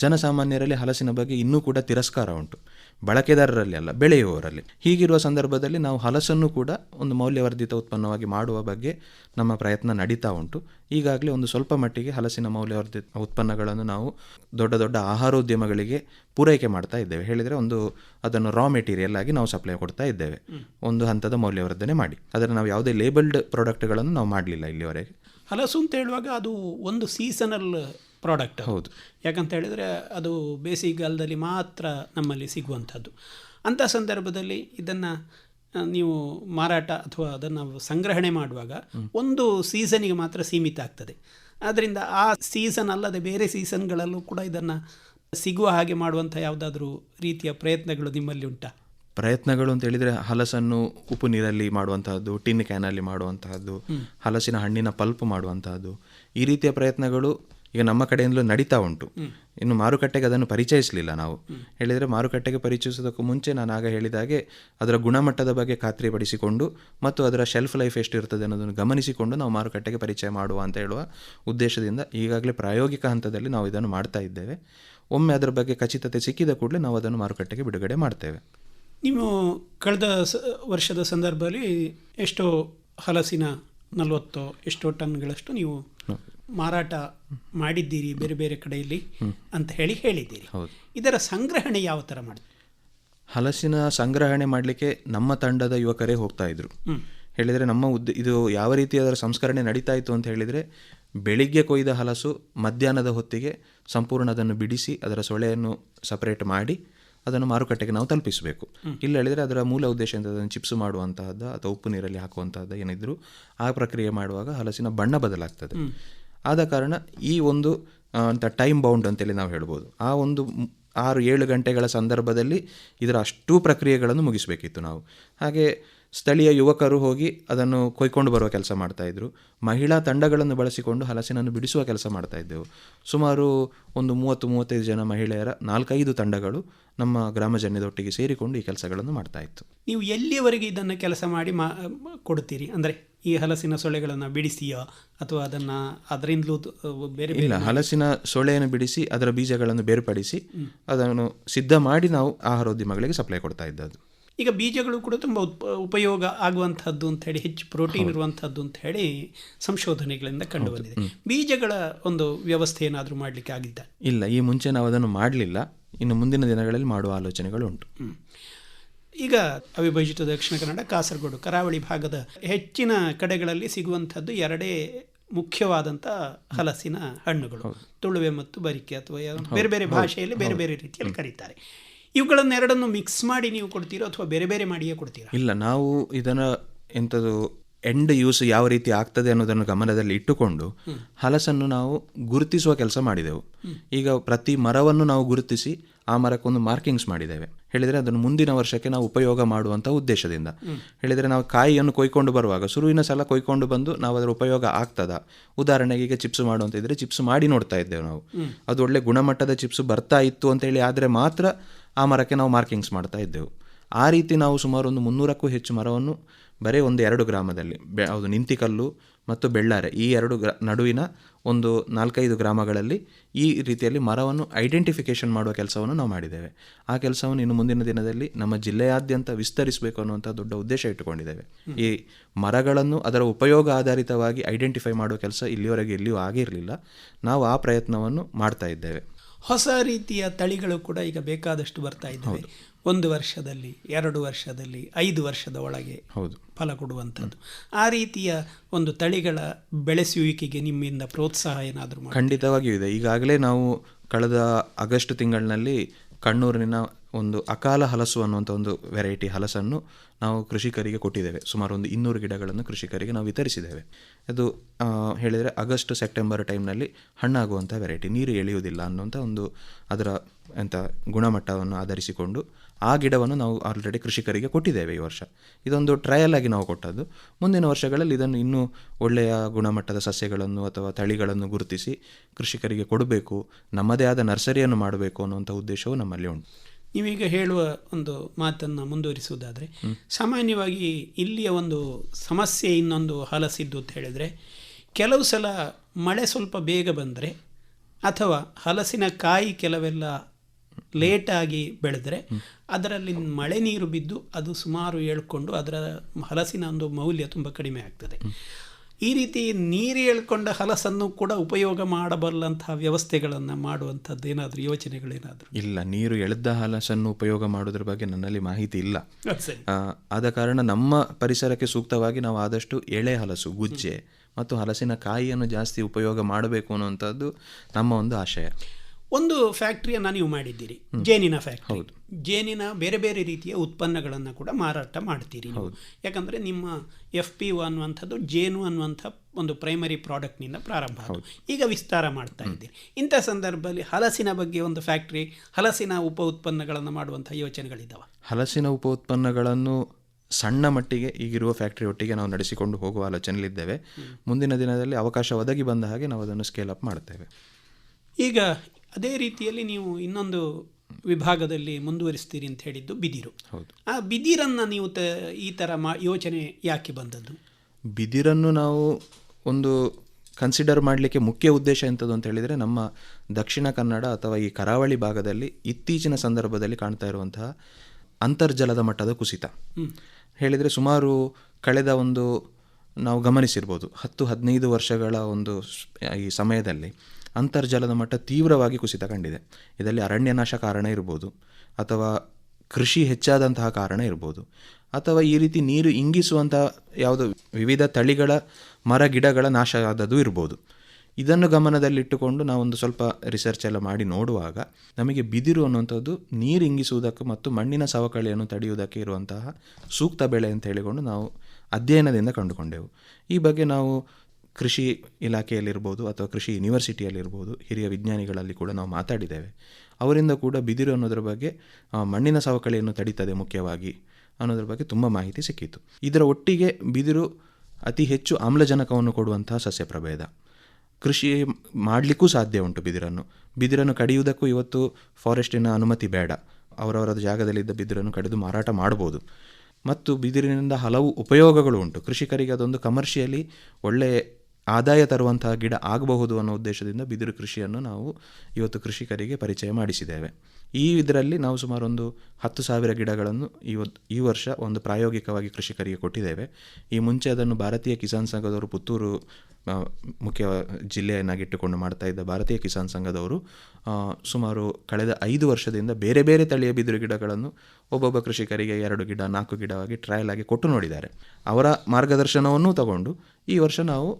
ಜನಸಾಮಾನ್ಯರಲ್ಲಿ ಹಲಸಿನ ಬಗ್ಗೆ ಇನ್ನೂ ಕೂಡ ತಿರಸ್ಕಾರ ಉಂಟು. ಬಳಕೆದಾರರಲ್ಲಿ ಅಲ್ಲ ಬೆಳೆಯುವವರಲ್ಲಿ. ಹೀಗಿರುವ ಸಂದರ್ಭದಲ್ಲಿ ನಾವು ಹಲಸನ್ನು ಕೂಡ ಒಂದು ಮೌಲ್ಯವರ್ಧಿತ ಉತ್ಪನ್ನವಾಗಿ ಮಾಡುವ ಬಗ್ಗೆ ನಮ್ಮ ಪ್ರಯತ್ನ ನಡೀತಾ ಉಂಟು. ಈಗಾಗಲೇ ಒಂದು ಸ್ವಲ್ಪ ಮಟ್ಟಿಗೆ ಹಲಸಿನ ಮೌಲ್ಯವರ್ಧಿತ ಉತ್ಪನ್ನಗಳನ್ನು ನಾವು ದೊಡ್ಡ ದೊಡ್ಡ ಆಹಾರೋದ್ಯಮಗಳಿಗೆ ಪೂರೈಕೆ ಮಾಡ್ತಾ ಇದ್ದೇವೆ. ಹೇಳಿದರೆ ಒಂದು ಅದನ್ನು ರಾ ಮೆಟೀರಿಯಲ್ ಆಗಿ ನಾವು ಸಪ್ಲೈ ಕೊಡ್ತಾ ಇದ್ದೇವೆ. ಒಂದು ಹಂತದ ಮೌಲ್ಯವರ್ಧನೆ ಮಾಡಿ. ಅದನ್ನು ನಾವು ಯಾವುದೇ ಲೇಬಲ್ಡ್ ಪ್ರಾಡಕ್ಟ್ಗಳನ್ನು ನಾವು ಮಾಡಲಿಲ್ಲ ಇಲ್ಲಿವರೆಗೆ. ಹಲಸು ಅಂತ ಹೇಳುವಾಗ ಅದು ಒಂದು ಸೀಸನಲ್ ಪ್ರಾಡಕ್ಟ್ ಹೌದು. ಯಾಕಂತ ಹೇಳಿದರೆ ಅದು ಬೇಸಿಗೆಗಾಲದಲ್ಲಿ ಮಾತ್ರ ನಮ್ಮಲ್ಲಿ ಸಿಗುವಂಥದ್ದು. ಅಂಥ ಸಂದರ್ಭದಲ್ಲಿ ಇದನ್ನು ನೀವು ಮಾರಾಟ ಅಥವಾ ಅದನ್ನು ಸಂಗ್ರಹಣೆ ಮಾಡುವಾಗ ಒಂದು ಸೀಸನಿಗೆ ಮಾತ್ರ ಸೀಮಿತ ಆಗ್ತದೆ. ಆದ್ದರಿಂದ ಆ ಸೀಸನ್ ಅಲ್ಲದೆ ಬೇರೆ ಸೀಸನ್ಗಳಲ್ಲೂ ಕೂಡ ಇದನ್ನು ಸಿಗುವ ಹಾಗೆ ಮಾಡುವಂಥ ಯಾವುದಾದ್ರೂ ರೀತಿಯ ಪ್ರಯತ್ನಗಳು ನಿಮ್ಮಲ್ಲಿ ಉಂಟಾ? ಪ್ರಯತ್ನಗಳು ಅಂತ ಹೇಳಿದರೆ ಹಲಸನ್ನು ಉಪ್ಪು ನೀರಲ್ಲಿ ಮಾಡುವಂತಹದ್ದು ಟಿನ್ ಕ್ಯಾನಲ್ಲಿ ಮಾಡುವಂತಹದ್ದು ಹಲಸಿನ ಹಣ್ಣಿನ ಪಲ್ಪ್ ಮಾಡುವಂತಹದ್ದು ಈ ರೀತಿಯ ಪ್ರಯತ್ನಗಳು ಈಗ ನಮ್ಮ ಕಡೆಯಿಂದಲೂ ನಡೀತಾ ಉಂಟು. ಇನ್ನು ಮಾರುಕಟ್ಟೆಗೆ ಅದನ್ನು ಪರಿಚಯಿಸಲಿಲ್ಲ ನಾವು. ಹೇಳಿದರೆ ಮಾರುಕಟ್ಟೆಗೆ ಪರಿಚಯಿಸೋದಕ್ಕೂ ಮುಂಚೆ ನಾನು ಆಗ ಹೇಳಿದಾಗೆ ಅದರ ಗುಣಮಟ್ಟದ ಬಗ್ಗೆ ಖಾತ್ರಿಪಡಿಸಿಕೊಂಡು ಮತ್ತು ಅದರ ಶೆಲ್ಫ್ ಲೈಫ್ ಎಷ್ಟಿರ್ತದೆ ಅನ್ನೋದನ್ನು ಗಮನಿಸಿಕೊಂಡು ನಾವು ಮಾರುಕಟ್ಟೆಗೆ ಪರಿಚಯ ಮಾಡುವ ಅಂತ ಹೇಳುವ ಉದ್ದೇಶದಿಂದ ಈಗಾಗಲೇ ಪ್ರಾಯೋಗಿಕ ಹಂತದಲ್ಲಿ ನಾವು ಇದನ್ನು ಮಾಡ್ತಾ ಇದ್ದೇವೆ. ಒಮ್ಮೆ ಅದರ ಬಗ್ಗೆ ಖಚಿತತೆ ಸಿಕ್ಕಿದ ಕೂಡಲೇ ನಾವು ಅದನ್ನು ಮಾರುಕಟ್ಟೆಗೆ ಬಿಡುಗಡೆ ಮಾಡ್ತೇವೆ. ನೀವು ಕಳೆದ ಸ ವರ್ಷದ ಸಂದರ್ಭದಲ್ಲಿ ಎಷ್ಟೋ ಹಲಸಿನ ನಲವತ್ತೋ ಎಷ್ಟೋ ಟನ್ಗಳಷ್ಟು ನೀವು ಮಾರಾಟ ಮಾಡಿದ್ದೀರಿ ಬೇರೆ ಬೇರೆ ಕಡೆಯಲ್ಲಿ ಅಂತ ಹೇಳಿ ಹೇಳಿದ್ದೀರಿ. ಇದರ ಸಂಗ್ರಹಣೆ ಯಾವ ಥರ ಮಾಡಿ ಹಲಸಿನ ಸಂಗ್ರಹಣೆ ಮಾಡಲಿಕ್ಕೆ ನಮ್ಮ ತಂಡದ ಯುವಕರೇ ಹೋಗ್ತಾ ಇದ್ರು. ಹೇಳಿದರೆ ನಮ್ಮ ಉದ್ದ ಇದು ಯಾವ ರೀತಿ ಅದರ ಸಂಸ್ಕರಣೆ ನಡೀತಾ ಇತ್ತು ಅಂತ ಹೇಳಿದರೆ ಬೆಳಿಗ್ಗೆ ಕೊಯ್ದ ಹಲಸು ಮಧ್ಯಾಹ್ನದ ಹೊತ್ತಿಗೆ ಸಂಪೂರ್ಣ ಅದನ್ನು ಬಿಡಿಸಿ ಅದರ ಸೊಳೆಯನ್ನು ಸಪರೇಟ್ ಮಾಡಿ ಅದನ್ನು ಮಾರುಕಟ್ಟೆಗೆ ನಾವು ತಲುಪಿಸಬೇಕು. ಇಲ್ಲ ಹೇಳಿದರೆ ಅದರ ಮೂಲ ಉದ್ದೇಶ ಅಂತ ಅದನ್ನು ಚಿಪ್ಸ್ ಮಾಡುವಂತಹದ್ದು ಅಥವಾ ಉಪ್ಪು ನೀರಲ್ಲಿ ಹಾಕುವಂತಹದ್ದು ಏನಿದ್ರು ಆ ಪ್ರಕ್ರಿಯೆ ಮಾಡುವಾಗ ಹಲಸಿನ ಬಣ್ಣ ಬದಲಾಗ್ತದೆ. ಆದ ಕಾರಣ ಈ ಒಂದು ಅಂತ ಟೈಮ್ ಬೌಂಡ್ ಅಂತೇಳಿ ನಾವು ಹೇಳ್ಬೋದು. ಆ ಒಂದು ಆರು ಏಳು ಗಂಟೆಗಳ ಸಂದರ್ಭದಲ್ಲಿ ಇದರ ಅಷ್ಟೂ ಪ್ರಕ್ರಿಯೆಗಳನ್ನು ಮುಗಿಸಬೇಕಿತ್ತು ನಾವು. ಹಾಗೆ ಸ್ಥಳೀಯ ಯುವಕರು ಹೋಗಿ ಅದನ್ನು ಕೊಯ್ಕೊಂಡು ಬರುವ ಕೆಲಸ ಮಾಡ್ತಾಯಿದ್ರು ಮಹಿಳಾ ತಂಡಗಳನ್ನು ಬಳಸಿಕೊಂಡು ಹಲಸಿನನ್ನು ಬಿಡಿಸುವ ಕೆಲಸ ಮಾಡ್ತಾಯಿದ್ದೆವು ಸುಮಾರು ಒಂದು ಮೂವತ್ತು, ಮೂವತ್ತೈದು ಜನ ಮಹಿಳೆಯರ ನಾಲ್ಕೈದು ತಂಡಗಳು ನಮ್ಮ ಗ್ರಾಮ ಗ್ರಾಮಜನ್ಯದೊಟ್ಟಿಗೆ ಸೇರಿಕೊಂಡು ಈ ಕೆಲಸಗಳನ್ನು ಮಾಡ್ತಾಯಿತ್ತು ನೀವು ಎಲ್ಲಿಯವರೆಗೆ ಇದನ್ನು ಕೆಲಸ ಮಾಡಿ ಮಾ ಕೊಡ್ತೀರಿ ಅಂದರೆ ಈ ಹಲಸಿನ ಸೊಳ್ಳೆಗಳನ್ನು ಬಿಡಿಸಿಯ? ಅಥವಾ ಅದನ್ನು ಅದರಿಂದಲೂ ಬೇರೆ ಇಲ್ಲ ಹಲಸಿನ ಸೊಳೆಯನ್ನು ಬಿಡಿಸಿ ಅದರ ಬೀಜಗಳನ್ನು ಬೇರ್ಪಡಿಸಿ ಅದನ್ನು ಸಿದ್ಧ ಮಾಡಿ ನಾವು ಆಹಾರೋದ್ಯಮಗಳಿಗೆ ಸಪ್ಲೈ ಕೊಡ್ತಾ ಇದ್ದದ್ದು. ಈಗ ಬೀಜಗಳು ಕೂಡ ತುಂಬ ಉಪ ಉಪಯೋಗ ಆಗುವಂಥದ್ದು ಅಂತ ಹೇಳಿ ಹೆಚ್ಚು ಪ್ರೋಟೀನ್ ಇರುವಂಥದ್ದು ಅಂತ ಹೇಳಿ ಸಂಶೋಧನೆಗಳಿಂದ ಕಂಡು ಬಂದಿದೆ. ಬೀಜಗಳ ಒಂದು ವ್ಯವಸ್ಥೆ ಏನಾದರೂ ಮಾಡಲಿಕ್ಕೆ ಆಗಿದ್ದ? ಇಲ್ಲ ಈ ಮುಂಚೆ ನಾವು ಅದನ್ನು ಮಾಡಲಿಲ್ಲ. ಇನ್ನು ಮುಂದಿನ ದಿನಗಳಲ್ಲಿ ಮಾಡುವ ಆಲೋಚನೆಗಳು ಉಂಟು. ಈಗ ಅವಿಭಜಿತ ದಕ್ಷಿಣ ಕನ್ನಡ ಕಾಸರಗೋಡು ಕರಾವಳಿ ಭಾಗದ ಹೆಚ್ಚಿನ ಕಡೆಗಳಲ್ಲಿ ಸಿಗುವಂಥದ್ದು ಎರಡೇ ಮುಖ್ಯವಾದಂಥ ಹಲಸಿನ ಹಣ್ಣುಗಳು. ತುಳುವೆ ಮತ್ತು ಬರಿಕೆ ಅಥವಾ ಬೇರೆ ಬೇರೆ ಭಾಷೆಯಲ್ಲಿ ಬೇರೆ ಬೇರೆ ರೀತಿಯಲ್ಲಿ ಕರೀತಾರೆ. ಇವುಗಳನ್ನೆರಡನ್ನು ಮಿಕ್ಸ್ ಮಾಡಿ ನೀವು ಕೊಡ್ತೀರೋ ಅಥವಾ ಬೇರೆ ಬೇರೆ ಮಾಡಿಯೇ ಕೊಡ್ತೀರಾ? ಇಲ್ಲ ನಾವು ಇದನ್ನು ಎಂಥದ್ದು ಎಂಡ್ ಯೂಸ್ ಯಾವ ರೀತಿ ಆಗ್ತದೆ ಅನ್ನೋದನ್ನು ಗಮನದಲ್ಲಿ ಇಟ್ಟುಕೊಂಡು ಹಲಸನ್ನು ನಾವು ಗುರುತಿಸುವ ಕೆಲಸ ಮಾಡಿದೆವು. ಈಗ ಪ್ರತಿ ಮರವನ್ನು ನಾವು ಗುರುತಿಸಿ ಆ ಮರಕ್ಕೊಂದು ಮಾರ್ಕಿಂಗ್ಸ್ ಮಾಡಿದ್ದೇವೆ. ಹೇಳಿದರೆ ಅದನ್ನು ಮುಂದಿನ ವರ್ಷಕ್ಕೆ ನಾವು ಉಪಯೋಗ ಮಾಡುವಂಥ ಉದ್ದೇಶದಿಂದ. ಹೇಳಿದರೆ ನಾವು ಕಾಯಿಯನ್ನು ಕೊಯ್ಕೊಂಡು ಬರುವಾಗ, ಶುರುವಿನ ಸಲ ಕೊಯ್ಕೊಂಡು ಬಂದು ನಾವು ಅದರ ಉಪಯೋಗ ಆಗ್ತದಾ? ಉದಾಹರಣೆಗೆ ಈಗ ಚಿಪ್ಸ್ ಮಾಡುವಂತ ಇದ್ರೆ ಚಿಪ್ಸ್ ಮಾಡಿ ನೋಡ್ತಾ ಇದ್ದೇವೆ ನಾವು. ಅದು ಒಳ್ಳೆ ಗುಣಮಟ್ಟದ ಚಿಪ್ಸ್ ಬರ್ತಾ ಇತ್ತು ಅಂತೇಳಿ ಆದರೆ ಮಾತ್ರ ಆ ಮರಕ್ಕೆ ನಾವು ಮಾರ್ಕಿಂಗ್ಸ್ ಮಾಡ್ತಾ ಇದ್ದೆವು. ಆ ರೀತಿ ನಾವು ಸುಮಾರು ಒಂದು ಮುನ್ನೂರಕ್ಕೂ ಹೆಚ್ಚು ಮರವನ್ನು ಬರೀ ಒಂದು ಎರಡು ಗ್ರಾಮದಲ್ಲಿ. ಬೆ ಹೌದು ನಿಂತಿಕಲ್ಲು ಮತ್ತು ಬೆಳ್ಳಾರೆ. ಈ ಎರಡು ಗ್ರ ನಡುವಿನ ಒಂದು ನಾಲ್ಕೈದು ಗ್ರಾಮಗಳಲ್ಲಿ ಈ ರೀತಿಯಲ್ಲಿ ಮರವನ್ನು ಐಡೆಂಟಿಫಿಕೇಷನ್ ಮಾಡುವ ಕೆಲಸವನ್ನು ನಾವು ಮಾಡಿದ್ದೇವೆ. ಆ ಕೆಲಸವನ್ನು ಇನ್ನು ಮುಂದಿನ ದಿನದಲ್ಲಿ ನಮ್ಮ ಜಿಲ್ಲೆಯಾದ್ಯಂತ ವಿಸ್ತರಿಸಬೇಕು ಅನ್ನುವಂಥ ದೊಡ್ಡ ಉದ್ದೇಶ ಇಟ್ಟುಕೊಂಡಿದ್ದೇವೆ. ಈ ಮರಗಳನ್ನು ಅದರ ಉಪಯೋಗ ಆಧಾರಿತವಾಗಿ ಐಡೆಂಟಿಫೈ ಮಾಡುವ ಕೆಲಸ ಇಲ್ಲಿಯವರೆಗೆ ಎಲ್ಲಿಯೂ ಆಗಿರಲಿಲ್ಲ. ನಾವು ಆ ಪ್ರಯತ್ನವನ್ನು ಮಾಡ್ತಾ ಇದ್ದೇವೆ. ಹೊಸ ರೀತಿಯ ತಳಿಗಳು ಕೂಡ ಈಗ ಬೇಕಾದಷ್ಟು ಬರ್ತಾ ಇದ್ದಾವೆ. ಒಂದು ವರ್ಷದಲ್ಲಿ ಎರಡು ವರ್ಷದಲ್ಲಿ ಐದು ವರ್ಷದ ಒಳಗೆ ಹೌದು. ಫಲ ಕೊಡುವಂಥದ್ದು. ಆ ರೀತಿಯ ಒಂದು ತಳಿಗಳ ಬೆಳೆಸುವಿಕೆಗೆ ನಿಮ್ಮಿಂದ ಪ್ರೋತ್ಸಾಹ ಏನಾದರೂ ಖಂಡಿತವಾಗಿಯೂ ಇದೆ. ಈಗಾಗಲೇ ನಾವು ಕಳೆದ ಆಗಸ್ಟ್ ತಿಂಗಳಿನಲ್ಲಿ ಕಣ್ಣೂರಿನ ಒಂದು ಅಕಾಲ ಹಲಸು ಅನ್ನುವಂಥ ಒಂದು ವೆರೈಟಿ ಹಲಸನ್ನು ನಾವು ಕೃಷಿಕರಿಗೆ ಕೊಟ್ಟಿದ್ದೇವೆ. ಸುಮಾರು ಒಂದು ಇನ್ನೂರು ಗಿಡಗಳನ್ನು ಕೃಷಿಕರಿಗೆ ನಾವು ವಿತರಿಸಿದ್ದೇವೆ. ಅದು ಹೇಳಿದರೆ ಆಗಸ್ಟ್ ಸೆಪ್ಟೆಂಬರ್ ಟೈಮ್ನಲ್ಲಿ ಹಣ್ಣಾಗುವಂಥ ವೆರೈಟಿ ನೀರು ಎಳೆಯುವುದಿಲ್ಲ ಅನ್ನುವಂಥ ಒಂದು ಅದರ ಎಂಥ ಗುಣಮಟ್ಟವನ್ನು ಆಧರಿಸಿಕೊಂಡು ಆ ಗಿಡವನ್ನು ನಾವು ಆಲ್ರೆಡಿ ಕೃಷಿಕರಿಗೆ ಕೊಟ್ಟಿದ್ದೇವೆ ಈ ವರ್ಷ. ಇದೊಂದು ಟ್ರಯಲ್ ಆಗಿ ನಾವು ಕೊಟ್ಟದ್ದು. ಮುಂದಿನ ವರ್ಷಗಳಲ್ಲಿ ಇದನ್ನು ಇನ್ನೂ ಒಳ್ಳೆಯ ಗುಣಮಟ್ಟದ ಸಸ್ಯಗಳನ್ನು ಅಥವಾ ತಳಿಗಳನ್ನು ಗುರುತಿಸಿ ಕೃಷಿಕರಿಗೆ ಕೊಡಬೇಕು ನಮ್ಮದೇ ಆದ ನರ್ಸರಿಯನ್ನು ಮಾಡಬೇಕು ಅನ್ನುವಂಥ ಉದ್ದೇಶವು ನಮ್ಮಲ್ಲಿ ಉಂಟು. ನೀವೀಗ ಹೇಳುವ ಒಂದು ಮಾತನ್ನು ಮುಂದುವರಿಸುವುದಾದರೆ ಸಾಮಾನ್ಯವಾಗಿ ಇಲ್ಲಿಯ ಒಂದು ಸಮಸ್ಯೆ ಇನ್ನೊಂದು ಹಲಸಿದ್ದು ಅಂತ ಹೇಳಿದರೆ ಕೆಲವು ಸಲ ಮಳೆ ಸ್ವಲ್ಪ ಬೇಗ ಬಂದರೆ ಅಥವಾ ಹಲಸಿನ ಕಾಯಿ ಕೆಲವೆಲ್ಲ ಲೇಟಾಗಿ ಬೆಳೆದರೆ ಅದರಲ್ಲಿ ಮಳೆ ನೀರು ಬಿದ್ದು ಅದು ಸುಮಾರು ಹೇಳ್ಕೊಂಡು ಅದರ ಹಲಸಿನ ಒಂದು ಮೌಲ್ಯ ತುಂಬ ಕಡಿಮೆ ಆಗ್ತದೆ. ಈ ರೀತಿ ನೀರು ಹೇಳ್ಕೊಂಡ ಹಲಸನ್ನು ಕೂಡ ಉಪಯೋಗ ಮಾಡಬಲ್ಲಂತಹ ವ್ಯವಸ್ಥೆಗಳನ್ನು ಮಾಡುವಂಥದ್ದು ಏನಾದರೂ ಯೋಚನೆಗಳೇನಾದರೂ? ಇಲ್ಲ ನೀರು ಎಳೆದ ಹಲಸನ್ನು ಉಪಯೋಗ ಮಾಡೋದ್ರ ಬಗ್ಗೆ ನನ್ನಲ್ಲಿ ಮಾಹಿತಿ ಇಲ್ಲ. ಆದ ಕಾರಣ ನಮ್ಮ ಪರಿಸರಕ್ಕೆ ಸೂಕ್ತವಾಗಿ ನಾವು ಆದಷ್ಟು ಎಳೆ ಹಲಸು ಗುಜ್ಜೆ ಮತ್ತು ಹಲಸಿನ ಕಾಯಿಯನ್ನು ಜಾಸ್ತಿ ಉಪಯೋಗ ಮಾಡಬೇಕು ಅನ್ನುವಂಥದ್ದು ನಮ್ಮ ಒಂದು ಆಶಯ. ಒಂದು ಫ್ಯಾಕ್ಟ್ರಿಯನ್ನು ನೀವು ಮಾಡಿದ್ದೀರಿ. ಜೇನಿನ ಫ್ಯಾಕ್ಟ್ರಿ. ಜೇನಿನ ಬೇರೆ ಬೇರೆ ರೀತಿಯ ಉತ್ಪನ್ನಗಳನ್ನು ಕೂಡ ಮಾರಾಟ ಮಾಡ್ತೀರಿ ಯಾಕಂದರೆ ನಿಮ್ಮ ಎಫ್ ಪಿ ಒ ಅನ್ನುವಂಥದ್ದು ಜೇನು ಅನ್ನುವಂಥ ಒಂದು ಪ್ರೈಮರಿ ಪ್ರಾಡಕ್ಟ್ನಿಂದ ಪ್ರಾರಂಭ ಆಯ್ತು. ಈಗ ವಿಸ್ತಾರ ಮಾಡ್ತಾ ಇದ್ದೀರಿ. ಇಂಥ ಸಂದರ್ಭದಲ್ಲಿ ಹಲಸಿನ ಬಗ್ಗೆ ಒಂದು ಫ್ಯಾಕ್ಟ್ರಿ ಹಲಸಿನ ಉಪ ಉತ್ಪನ್ನಗಳನ್ನು ಮಾಡುವಂಥ ಯೋಚನೆಗಳಿದ್ದಾವೆ ಹಲಸಿನ ಉಪ ಉತ್ಪನ್ನಗಳನ್ನು ಸಣ್ಣ ಮಟ್ಟಿಗೆ ಈಗಿರುವ ಫ್ಯಾಕ್ಟ್ರಿ ಒಟ್ಟಿಗೆ ನಾವು ನಡೆಸಿಕೊಂಡು ಹೋಗುವ ಆಲೋಚನೆಯಲ್ಲಿದ್ದೇವೆ. ಮುಂದಿನ ದಿನದಲ್ಲಿ ಅವಕಾಶ ಒದಗಿ ಬಂದ ಹಾಗೆ ನಾವು ಅದನ್ನು ಸ್ಕೇಲ್ ಅಪ್ ಮಾಡ್ತೇವೆ. ಈಗ ಅದೇ ರೀತಿಯಲ್ಲಿ ನೀವು ಇನ್ನೊಂದು ವಿಭಾಗದಲ್ಲಿ ಮುಂದುವರಿಸ್ತೀರಿ ಅಂತ ಹೇಳಿದ್ದು ಬಿದಿರು. ಹೌದು. ಆ ಬಿದಿರನ್ನು ನೀವು ತ ಈ ಥರ ಮಾ ಯೋಚನೆ ಯಾಕೆ ಬಂದದ್ದು? ಬಿದಿರನ್ನು ನಾವು ಒಂದು ಕನ್ಸಿಡರ್ ಮಾಡಲಿಕ್ಕೆ ಮುಖ್ಯ ಉದ್ದೇಶ ಎಂಥದ್ದು ಅಂತ ಹೇಳಿದರೆ ನಮ್ಮ ದಕ್ಷಿಣ ಕನ್ನಡ ಅಥವಾ ಈ ಕರಾವಳಿ ಭಾಗದಲ್ಲಿ ಇತ್ತೀಚಿನ ಸಂದರ್ಭದಲ್ಲಿ ಕಾಣ್ತಾ ಇರುವಂತಹ ಅಂತರ್ಜಲದ ಮಟ್ಟದ ಕುಸಿತ. ಹೇಳಿದರೆ ಸುಮಾರು ಕಳೆದ ಒಂದು ನಾವು ಗಮನಿಸಿರ್ಬೋದು ಹತ್ತು ಹದಿನೈದು ವರ್ಷಗಳ ಒಂದು ಈ ಸಮಯದಲ್ಲಿ. ಅಂತರ್ಜಲದ ಮಟ್ಟ ತೀವ್ರವಾಗಿ ಕುಸಿತ ಕಂಡಿದೆ. ಇದರಲ್ಲಿ ಅರಣ್ಯನಾಶ ಕಾರಣ ಇರ್ಬೋದು, ಅಥವಾ ಕೃಷಿ ಹೆಚ್ಚಾದಂತಹ ಕಾರಣ ಇರ್ಬೋದು, ಅಥವಾ ಈ ರೀತಿ ನೀರು ಇಂಗಿಸುವಂಥ ಯಾವುದೋ ವಿವಿಧ ತಳಿಗಳ ಮರ ಗಿಡಗಳ ನಾಶ ಆದದ್ದು ಇರ್ಬೋದು. ಇದನ್ನು ಗಮನದಲ್ಲಿಟ್ಟುಕೊಂಡು ನಾವೊಂದು ಸ್ವಲ್ಪ ರಿಸರ್ಚ್ ಎಲ್ಲ ಮಾಡಿ ನೋಡುವಾಗ ನಮಗೆ ಬಿದಿರು ಅನ್ನುವಂಥದ್ದು ನೀರು ಇಂಗಿಸುವುದಕ್ಕೆ ಮತ್ತು ಮಣ್ಣಿನ ಸವಕಳಿಯನ್ನು ತಡೆಯುವುದಕ್ಕೆ ಇರುವಂತಹ ಸೂಕ್ತ ಬೆಳೆ ಅಂತ ಹೇಳಿಕೊಂಡು ನಾವು ಅಧ್ಯಯನದಿಂದ ಕಂಡುಕೊಂಡೆವು. ಈ ಬಗ್ಗೆ ನಾವು ಕೃಷಿ ಇಲಾಖೆಯಲ್ಲಿರ್ಬೋದು ಅಥವಾ ಕೃಷಿ ಯೂನಿವರ್ಸಿಟಿಯಲ್ಲಿರ್ಬೋದು ಹಿರಿಯ ವಿಜ್ಞಾನಿಗಳಲ್ಲಿ ಕೂಡ ನಾವು ಮಾತಾಡಿದ್ದೇವೆ. ಅವರಿಂದ ಕೂಡ ಬಿದಿರು ಅನ್ನೋದ್ರ ಬಗ್ಗೆ ಮಣ್ಣಿನ ಸವಕಳಿಯನ್ನು ತಡೀತದೆ ಮುಖ್ಯವಾಗಿ ಅನ್ನೋದ್ರ ಬಗ್ಗೆ ತುಂಬ ಮಾಹಿತಿ ಸಿಕ್ಕಿತ್ತು. ಇದರ ಒಟ್ಟಿಗೆ ಬಿದಿರು ಅತಿ ಹೆಚ್ಚು ಆಮ್ಲಜನಕವನ್ನು ಕೊಡುವಂತಹ ಸಸ್ಯ ಪ್ರಭೇದ. ಕೃಷಿ ಮಾಡಲಿಕ್ಕೂ ಸಾಧ್ಯ ಉಂಟು ಬಿದಿರನ್ನು. ಬಿದಿರನ್ನು ಕಡಿಯುವುದಕ್ಕೂ ಇವತ್ತು ಫಾರೆಸ್ಟಿನ ಅನುಮತಿ ಬೇಡ. ಅವರವರ ಜಾಗದಲ್ಲಿದ್ದ ಬಿದಿರನ್ನು ಕಡಿದು ಮಾರಾಟ ಮಾಡ್ಬೋದು ಮತ್ತು ಬಿದಿರಿನಿಂದ ಹಲವು ಉಪಯೋಗಗಳು ಉಂಟು. ಕೃಷಿಕರಿಗೆ ಅದೊಂದು ಕಮರ್ಷಿಯಲಿ ಒಳ್ಳೆಯ ಆದಾಯ ತರುವಂತಹ ಗಿಡ ಆಗಬಹುದು ಅನ್ನೋ ಉದ್ದೇಶದಿಂದ ಬಿದಿರು ಕೃಷಿಯನ್ನು ನಾವು ಇವತ್ತು ಕೃಷಿಕರಿಗೆ ಪರಿಚಯ ಮಾಡಿಸಿದ್ದೇವೆ. ಈ ಇದರಲ್ಲಿ ನಾವು ಸುಮಾರು ಒಂದು ಹತ್ತು ಸಾವಿರ ಗಿಡಗಳನ್ನು ಇವತ್ತು ಈ ವರ್ಷ ಒಂದು ಪ್ರಾಯೋಗಿಕವಾಗಿ ಕೃಷಿಕರಿಗೆ ಕೊಟ್ಟಿದ್ದೇವೆ. ಈ ಮುಂಚೆ ಅದನ್ನು ಭಾರತೀಯ ಕಿಸಾನ್ ಸಂಘದವರು ಪುತ್ತೂರು ಮುಖ್ಯ ಜಿಲ್ಲೆಯನ್ನಾಗಿಟ್ಟುಕೊಂಡು ಮಾಡ್ತಾ ಇದ್ದ ಭಾರತೀಯ ಕಿಸಾನ್ ಸಂಘದವರು ಸುಮಾರು ಕಳೆದ ಐದು ವರ್ಷದಿಂದ ಬೇರೆ ಬೇರೆ ತಳಿಯ ಬಿದಿರು ಗಿಡಗಳನ್ನು ಒಬ್ಬೊಬ್ಬ ಕೃಷಿಕರಿಗೆ ಎರಡು ಗಿಡ, ನಾಲ್ಕು ಗಿಡವಾಗಿ ಟ್ರಯಲ್ ಆಗಿ ಕೊಟ್ಟು ನೋಡಿದ್ದಾರೆ. ಅವರ ಮಾರ್ಗದರ್ಶನವನ್ನೂ ತಗೊಂಡು ಈ ವರ್ಷ ನಾವು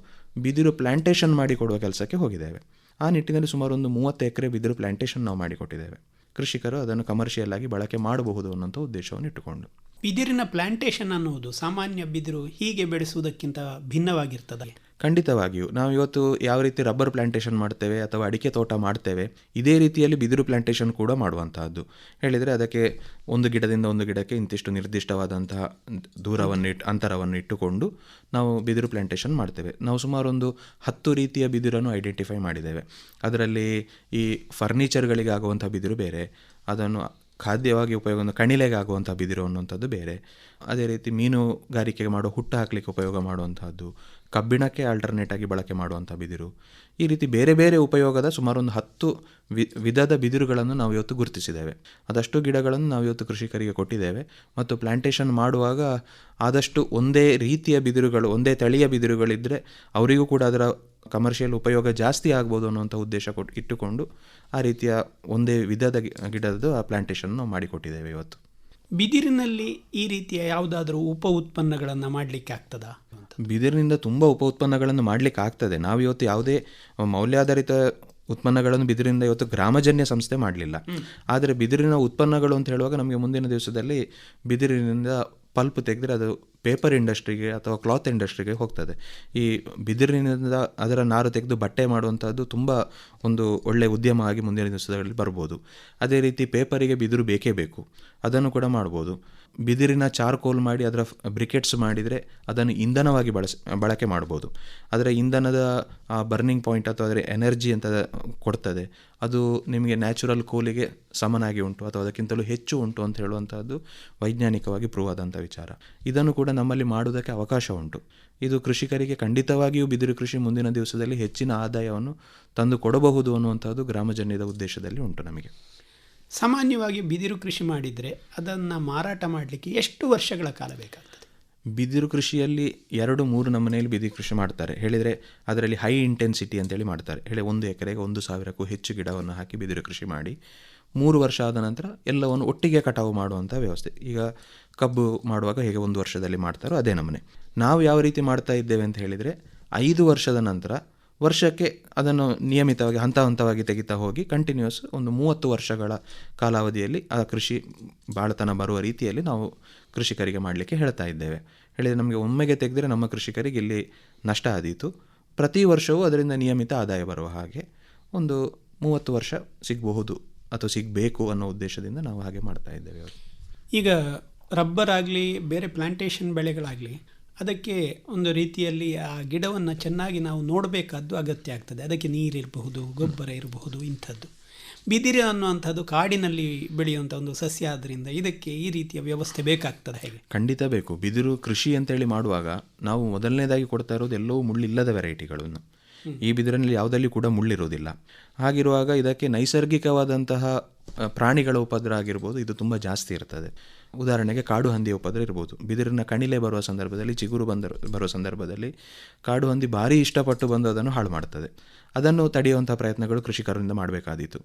ಬಿದಿರು ಪ್ಲಾಂಟೇಶನ್ ಮಾಡಿಕೊಡುವ ಕೆಲಸಕ್ಕೆ ಹೋಗಿದ್ದೇವೆ. ಆ ನಿಟ್ಟಿನಲ್ಲಿ ಸುಮಾರು ಒಂದು ಮೂವತ್ತು ಎಕರೆ ಬಿದಿರು ಪ್ಲ್ಯಾಂಟೇಷನ್ ನಾವು ಮಾಡಿಕೊಟ್ಟಿದ್ದೇವೆ ಕೃಷಿಕರು ಅದನ್ನು ಕಮರ್ಷಿಯಲ್ ಆಗಿ ಬಳಕೆ ಮಾಡಬಹುದು ಅನ್ನೋಂಥ ಉದ್ದೇಶವನ್ನು ಇಟ್ಟುಕೊಂಡು. ಬಿದಿರಿನ ಪ್ಲಾಂಟೇಶನ್ ಅನ್ನುವುದು ಸಾಮಾನ್ಯ ಬಿದಿರು ಹೀಗೆ ಬೆಳೆಸುವುದಕ್ಕಿಂತ ಭಿನ್ನವಾಗಿರ್ತದೆ. ಖಂಡಿತವಾಗಿಯೂ. ನಾವು ಇವತ್ತು ಯಾವ ರೀತಿ ರಬ್ಬರ್ ಪ್ಲಾಂಟೇಷನ್ ಮಾಡ್ತೇವೆ ಅಥವಾ ಅಡಿಕೆ ತೋಟ ಮಾಡ್ತೇವೆ, ಇದೇ ರೀತಿಯಲ್ಲಿ ಬಿದಿರು ಪ್ಲಾಂಟೇಷನ್ ಕೂಡ ಮಾಡುವಂತಹದ್ದು. ಹೇಳಿದರೆ ಅದಕ್ಕೆ ಒಂದು ಗಿಡದಿಂದ ಒಂದು ಗಿಡಕ್ಕೆ ಇಂತಿಷ್ಟು ನಿರ್ದಿಷ್ಟವಾದಂತಹ ದೂರವನ್ನು ಇಟ್ಟು ಅಂತರವನ್ನು ಇಟ್ಟುಕೊಂಡು ನಾವು ಬಿದಿರು ಪ್ಲಾಂಟೇಷನ್ ಮಾಡ್ತೇವೆ. ನಾವು ಸುಮಾರು ಒಂದು ಹತ್ತು ರೀತಿಯ ಬಿದಿರನ್ನು ಐಡೆಂಟಿಫೈ ಮಾಡಿದ್ದೇವೆ. ಅದರಲ್ಲಿ ಈ ಫರ್ನಿಚರ್ಗಳಿಗೆ ಆಗುವಂಥ ಬಿದಿರು ಬೇರೆ, ಅದನ್ನು ಖಾದ್ಯವಾಗಿ ಉಪಯೋಗ ಕಣಿಲೆಗೆ ಆಗುವಂಥ ಬಿದಿರು ಅನ್ನುವಂಥದ್ದು ಬೇರೆ. ಅದೇ ರೀತಿ ಮೀನುಗಾರಿಕೆಗೆ ಮಾಡೋ ಹುಟ್ಟು ಹಾಕಲಿಕ್ಕೆ ಉಪಯೋಗ ಮಾಡುವಂಥದ್ದು ಕಬ್ಬಿಣಕ್ಕೆ ಆಲ್ಟರ್ನೇಟ್ ಆಗಿ ಬಳಕೆ ಮಾಡುವಂಥ ಬಿದಿರು. ಈ ರೀತಿ ಬೇರೆ ಬೇರೆ ಉಪಯೋಗದ ಸುಮಾರು ಒಂದು ಹತ್ತು ವಿ, ವಿಧದ ಬಿದಿರುಗಳನ್ನು ನಾವು ಇವತ್ತು ಗುರುತಿಸಿದ್ದೇವೆ. ಅದಷ್ಟು ಗಿಡಗಳನ್ನು ನಾವು ಇವತ್ತು ಕೃಷಿಕರಿಗೆ ಕೊಟ್ಟಿದ್ದೇವೆ. ಮತ್ತು ಪ್ಲಾಂಟೇಶನ್ ಮಾಡುವಾಗ ಆದಷ್ಟು ಒಂದೇ ರೀತಿಯ ಬಿದಿರುಗಳು, ಒಂದೇ ತಳಿಯ ಬಿದಿರುಗಳಿದ್ದರೆ ಅವರಿಗೂ ಕೂಡ ಅದರ ಕಮರ್ಷಿಯಲ್ ಉಪಯೋಗ ಜಾಸ್ತಿ ಆಗ್ಬೋದು ಅನ್ನುವಂಥ ಉದ್ದೇಶ ಕೊಟ್ಟು ಇಟ್ಟುಕೊಂಡು ಆ ರೀತಿಯ ಒಂದೇ ವಿಧದ ಗಿಡದ ಆ ಪ್ಲಾಂಟೇಶನ್ ನಾವು ಮಾಡಿಕೊಟ್ಟಿದ್ದೇವೆ ಇವತ್ತು. ಬಿದಿರಿನಲ್ಲಿ ಈ ರೀತಿಯ ಯಾವುದಾದ್ರೂ ಉಪ ಉತ್ಪನ್ನಗಳನ್ನು ಮಾಡಲಿಕ್ಕೆ ಆಗ್ತದಾ? ಬಿದಿರಿನಿಂದ ತುಂಬ ಉಪ ಉತ್ಪನ್ನಗಳನ್ನು ಮಾಡಲಿಕ್ಕೆ ಆಗ್ತದೆ. ನಾವು ಇವತ್ತು ಯಾವುದೇ ಮೌಲ್ಯಾಧಾರಿತ ಉತ್ಪನ್ನಗಳನ್ನು ಬಿದಿರಿಂದ ಇವತ್ತು ಗ್ರಾಮಜನ್ಯ ಸಂಸ್ಥೆ ಮಾಡಲಿಲ್ಲ. ಆದರೆ ಬಿದಿರಿನ ಉತ್ಪನ್ನಗಳು ಅಂತ ಹೇಳುವಾಗ ನಮಗೆ ಮುಂದಿನ ದಿವಸದಲ್ಲಿ ಬಿದಿರಿನಿಂದ ಪಲ್ಪ್ ತೆಗೆದರೆ ಅದು ಪೇಪರ್ ಇಂಡಸ್ಟ್ರಿಗೆ ಅಥವಾ ಕ್ಲಾತ್ ಇಂಡಸ್ಟ್ರಿಗೆ ಹೋಗ್ತದೆ. ಈ ಬಿದಿರಿನಿಂದ ಅದರ ನಾರು ತೆಗೆದು ಬಟ್ಟೆ ಮಾಡುವಂಥದ್ದು ತುಂಬ ಒಂದು ಒಳ್ಳೆಯ ಉದ್ಯಮ ಆಗಿ ಮುಂದಿನ ದಿವಸದಲ್ಲಿ ಬರ್ಬೋದು. ಅದೇ ರೀತಿ ಪೇಪರಿಗೆ ಬಿದಿರು ಬೇಕೇ ಬೇಕು. ಅದನ್ನು ಕೂಡ ಮಾಡ್ಬೋದು. ಬಿದಿರಿನ ಚಾರ್ಕೋಲ್ ಮಾಡಿ ಅದರ ಬ್ರಿಕೆಟ್ಸ್ ಮಾಡಿದರೆ ಅದನ್ನು ಇಂಧನವಾಗಿ ಬಳಸ, ಬಳಕೆ ಮಾಡ್ಬೋದು. ಅದರ ಇಂಧನದ ಬರ್ನಿಂಗ್ ಪಾಯಿಂಟ್ ಅಥವಾ ಅದರ ಎನರ್ಜಿ ಅಂತ ಕೊಡ್ತದೆ. ಅದು ನಿಮಗೆ ನ್ಯಾಚುರಲ್ ಕೋಲಿಗೆ ಸಮನಾಗಿ ಉಂಟು ಅಥವಾ ಅದಕ್ಕಿಂತಲೂ ಹೆಚ್ಚು ಉಂಟು ಅಂತ ಹೇಳುವಂಥದ್ದು ವೈಜ್ಞಾನಿಕವಾಗಿ ಪ್ರೂವ್ ಆದಂಥ ವಿಚಾರ. ಇದನ್ನು ಕೂಡ ನಮ್ಮಲ್ಲಿ ಮಾಡುವುದಕ್ಕೆ ಅವಕಾಶ ಉಂಟು. ಇದು ಕೃಷಿಕರಿಗೆ ಖಂಡಿತವಾಗಿಯೂ ಬಿದಿರು ಕೃಷಿ ಮುಂದಿನ ದಿವಸದಲ್ಲಿ ಹೆಚ್ಚಿನ ಆದಾಯವನ್ನು ತಂದು ಕೊಡಬಹುದು ಅನ್ನುವಂಥದ್ದು ಗ್ರಾಮಜನ್ಯದ ಉದ್ದೇಶದಲ್ಲಿ ಉಂಟು ನಮಗೆ. ಸಾಮಾನ್ಯವಾಗಿ ಬಿದಿರು ಕೃಷಿ ಮಾಡಿದರೆ ಅದನ್ನು ಮಾರಾಟ ಮಾಡಲಿಕ್ಕೆ ಎಷ್ಟು ವರ್ಷಗಳ ಕಾಲ ಬೇಕಾಗ್ತದೆ? ಬಿದಿರು ಕೃಷಿಯಲ್ಲಿ ಎರಡು ಮೂರು ನಮ್ಮನೆಯಲ್ಲಿ ಬಿದಿರು ಕೃಷಿ ಮಾಡ್ತಾರೆ. ಹೇಳಿದರೆ ಅದರಲ್ಲಿ ಹೈ ಇಂಟೆನ್ಸಿಟಿ ಅಂತೇಳಿ ಮಾಡ್ತಾರೆ. ಹೇಳಿ ಒಂದು ಎಕರೆಗೆ ಒಂದು ಸಾವಿರಕ್ಕೂ ಹೆಚ್ಚು ಗಿಡವನ್ನು ಹಾಕಿ ಬಿದಿರು ಕೃಷಿ ಮಾಡಿ ಮೂರು ವರ್ಷ ಆದ ನಂತರ ಎಲ್ಲವನ್ನು ಒಟ್ಟಿಗೆ ಕಟಾವು ಮಾಡುವಂಥ ವ್ಯವಸ್ಥೆ. ಈಗ ಕಬ್ಬು ಮಾಡುವಾಗ ಹೇಗೆ ಒಂದು ವರ್ಷದಲ್ಲಿ ಮಾಡ್ತಾರೋ ಅದೇ ನಮ್ಮನೆ ನಾವು ಯಾವ ರೀತಿ ಮಾಡ್ತಾ ಇದ್ದೇವೆ ಅಂತ ಹೇಳಿದರೆ ಐದು ವರ್ಷದ ನಂತರ ವರ್ಷಕ್ಕೆ ಅದನ್ನು ನಿಯಮಿತವಾಗಿ ಹಂತ ಹಂತವಾಗಿ ತೆಗಿತಾ ಹೋಗಿ ಕಂಟಿನ್ಯೂಸ್ ಒಂದು ಮೂವತ್ತು ವರ್ಷಗಳ ಕಾಲಾವಧಿಯಲ್ಲಿ ಆ ಕೃಷಿ ಬಾಳತನ ಬರುವ ರೀತಿಯಲ್ಲಿ ನಾವು ಕೃಷಿಕರಿಗೆ ಮಾಡಲಿಕ್ಕೆ ಹೇಳ್ತಾ ಇದ್ದೇವೆ. ಹೇಳಿದರೆ ನಮಗೆ ಒಮ್ಮೆಗೆ ತೆಗೆದರೆ ನಮ್ಮ ಕೃಷಿಕರಿಗೆ ಇಲ್ಲಿ ನಷ್ಟ ಆದೀತು. ಪ್ರತಿ ವರ್ಷವೂ ಅದರಿಂದ ನಿಯಮಿತ ಆದಾಯ ಬರುವ ಹಾಗೆ ಒಂದು ಮೂವತ್ತು ವರ್ಷ ಸಿಗಬಹುದು ಅಥವಾ ಸಿಗಬೇಕು ಅನ್ನೋ ಉದ್ದೇಶದಿಂದ ನಾವು ಹಾಗೆ ಮಾಡ್ತಾ ಇದ್ದೇವೆ. ಈಗ ರಬ್ಬರ್ ಆಗಲಿ, ಬೇರೆ ಪ್ಲಾಂಟೇಷನ್ ಬೆಳೆಗಳಾಗಲಿ ಅದಕ್ಕೆ ಒಂದು ರೀತಿಯಲ್ಲಿ ಆ ಗಿಡವನ್ನು ಚೆನ್ನಾಗಿ ನಾವು ನೋಡಬೇಕಾದ್ದು ಅಗತ್ಯ ಆಗ್ತದೆ. ಅದಕ್ಕೆ ನೀರಿರಬಹುದು ಗೊಬ್ಬರ ಇರಬಹುದು ಇಂಥದ್ದು. ಬಿದಿರು ಅನ್ನುವಂಥದ್ದು ಕಾಡಿನಲ್ಲಿ ಬೆಳೆಯುವಂಥ ಒಂದು ಸಸ್ಯ ಆದ್ದರಿಂದ ಇದಕ್ಕೆ ಈ ರೀತಿಯ ವ್ಯವಸ್ಥೆ ಬೇಕಾಗ್ತದೆ ಹೇಗೆ? ಖಂಡಿತ ಬೇಕು. ಬಿದಿರು ಕೃಷಿ ಅಂತೇಳಿ ಮಾಡುವಾಗ ನಾವು ಮೊದಲನೇದಾಗಿ ಕೊಡ್ತಾ ಇರೋದು ಎಲ್ಲವೂ ಮುಳ್ಳಿಲ್ಲದ ವೆರೈಟಿಗಳನ್ನು. ಈ ಬಿದಿರಿನಲ್ಲಿ ಯಾವುದಲ್ಲಿ ಕೂಡ ಮುಳ್ಳಿರೋದಿಲ್ಲ ಹಾಗಿರುವಾಗ ಇದಕ್ಕೆ ನೈಸರ್ಗಿಕವಾದಂತಹ ಪ್ರಾಣಿಗಳ ಉಪದ್ರ ಆಗಿರ್ಬೋದು ಇದು ತುಂಬ ಜಾಸ್ತಿ ಇರ್ತದೆ. ಉದಾಹರಣೆಗೆ ಕಾಡು ಹಂದಿ ಉಪದ್ರ ಇರ್ಬೋದು. ಬಿದಿರಿನ ಕಣಿಲೆ ಬರುವ ಸಂದರ್ಭದಲ್ಲಿ, ಚಿಗುರು ಬಂದರು, ಬರುವ ಸಂದರ್ಭದಲ್ಲಿ ಕಾಡು ಹಂದಿ ಭಾರಿ ಇಷ್ಟಪಟ್ಟು ಬಂದು ಅದನ್ನು ಹಾಳು ಮಾಡ್ತದೆ. ಅದನ್ನು ತಡೆಯುವಂಥ ಪ್ರಯತ್ನಗಳು ಕೃಷಿಕರಿಂದ ಮಾಡಬೇಕಾದೀತು.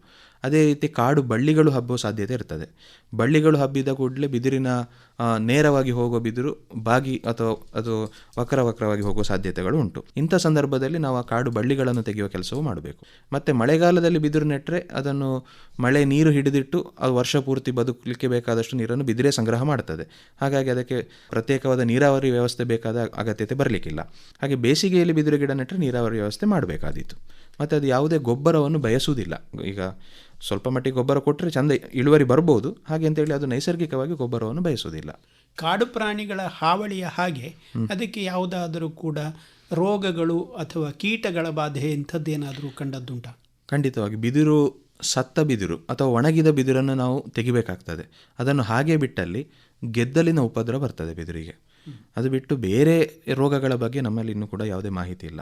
ಅದೇ ರೀತಿ ಕಾಡು ಬಳ್ಳಿಗಳು ಹಬ್ಬೋ ಸಾಧ್ಯತೆ ಇರ್ತದೆ. ಬಳ್ಳಿಗಳು ಹಬ್ಬಿದ ಕೂಡಲೇ ಬಿದಿರಿನ ನೇರವಾಗಿ ಹೋಗೋ ಬಿದಿರು ಬಾಗಿ ಅಥವಾ ಅದು ವಕ್ರ ವಕ್ರವಾಗಿ ಹೋಗೋ ಸಾಧ್ಯತೆಗಳು ಉಂಟು. ಇಂಥ ಸಂದರ್ಭದಲ್ಲಿ ನಾವು ಆ ಕಾಡು ಬಳ್ಳಿಗಳನ್ನು ತೆಗೆಯುವ ಕೆಲಸವು ಮಾಡಬೇಕು. ಮತ್ತು ಮಳೆಗಾಲದಲ್ಲಿ ಬಿದಿರು ನೆಟ್ಟರೆ ಅದನ್ನು ಮಳೆ ನೀರು ಹಿಡಿದಿಟ್ಟು ಅದು ವರ್ಷ ಪೂರ್ತಿ ಬದುಕಲಿಕ್ಕೆ ಬೇಕಾದಷ್ಟು ನೀರನ್ನು ಬಿದಿರೇ ಸಂಗ್ರಹ ಮಾಡ್ತದೆ ಹಾಗಾಗಿ ಅದಕ್ಕೆ ಪ್ರತ್ಯೇಕವಾದ ನೀರಾವರಿ ವ್ಯವಸ್ಥೆ ಬೇಕಾದ ಅಗತ್ಯತೆ ಬರಲಿಕ್ಕಿಲ್ಲ. ಹಾಗೆ ಬೇಸಿಗೆಯಲ್ಲಿ ಬಿದಿರು ಗಿಡ ನೆಟ್ಟರೆ ನೀರಾವರಿ ವ್ಯವಸ್ಥೆ ಮಾಡಬೇಕಾದೀತು. ಮತ್ತು ಅದು ಯಾವುದೇ ಗೊಬ್ಬರವನ್ನು ಬಯಸುವುದಿಲ್ಲ. ಈಗ ಸ್ವಲ್ಪ ಮಟ್ಟಿಗೆ ಗೊಬ್ಬರ ಕೊಟ್ಟರೆ ಚಂದ ಇಳುವರಿ ಬರ್ಬೋದು. ಹಾಗೆ ಅಂತೇಳಿ ಅದು ನೈಸರ್ಗಿಕವಾಗಿ ಗೊಬ್ಬರವನ್ನು ಬಯಸುವುದಿಲ್ಲ. ಕಾಡು ಪ್ರಾಣಿಗಳ ಹಾವಳಿಯ ಹಾಗೆ ಅದಕ್ಕೆ ಯಾವುದಾದರೂ ಕೂಡ ರೋಗಗಳು ಅಥವಾ ಕೀಟಗಳ ಬಾಧೆ ಇಂಥದ್ದೇನಾದರೂ ಕಂಡದ್ದುಂಟಾ? ಖಂಡಿತವಾಗಿ ಬಿದಿರು ಸತ್ತ ಬಿದಿರು ಅಥವಾ ಒಣಗಿದ ಬಿದಿರನ್ನು ನಾವು ತೆಗಿಬೇಕಾಗ್ತದೆ. ಅದನ್ನು ಹಾಗೆ ಬಿಟ್ಟಲ್ಲಿ ಗೆದ್ದಲಿನ ಉಪದ್ರ ಬರ್ತದೆ ಬಿದಿರಿಗೆ. ಅದು ಬಿಟ್ಟು ಬೇರೆ ರೋಗಗಳ ಬಗ್ಗೆ ನಮ್ಮಲ್ಲಿ ಇನ್ನೂ ಕೂಡ ಯಾವುದೇ ಮಾಹಿತಿ ಇಲ್ಲ.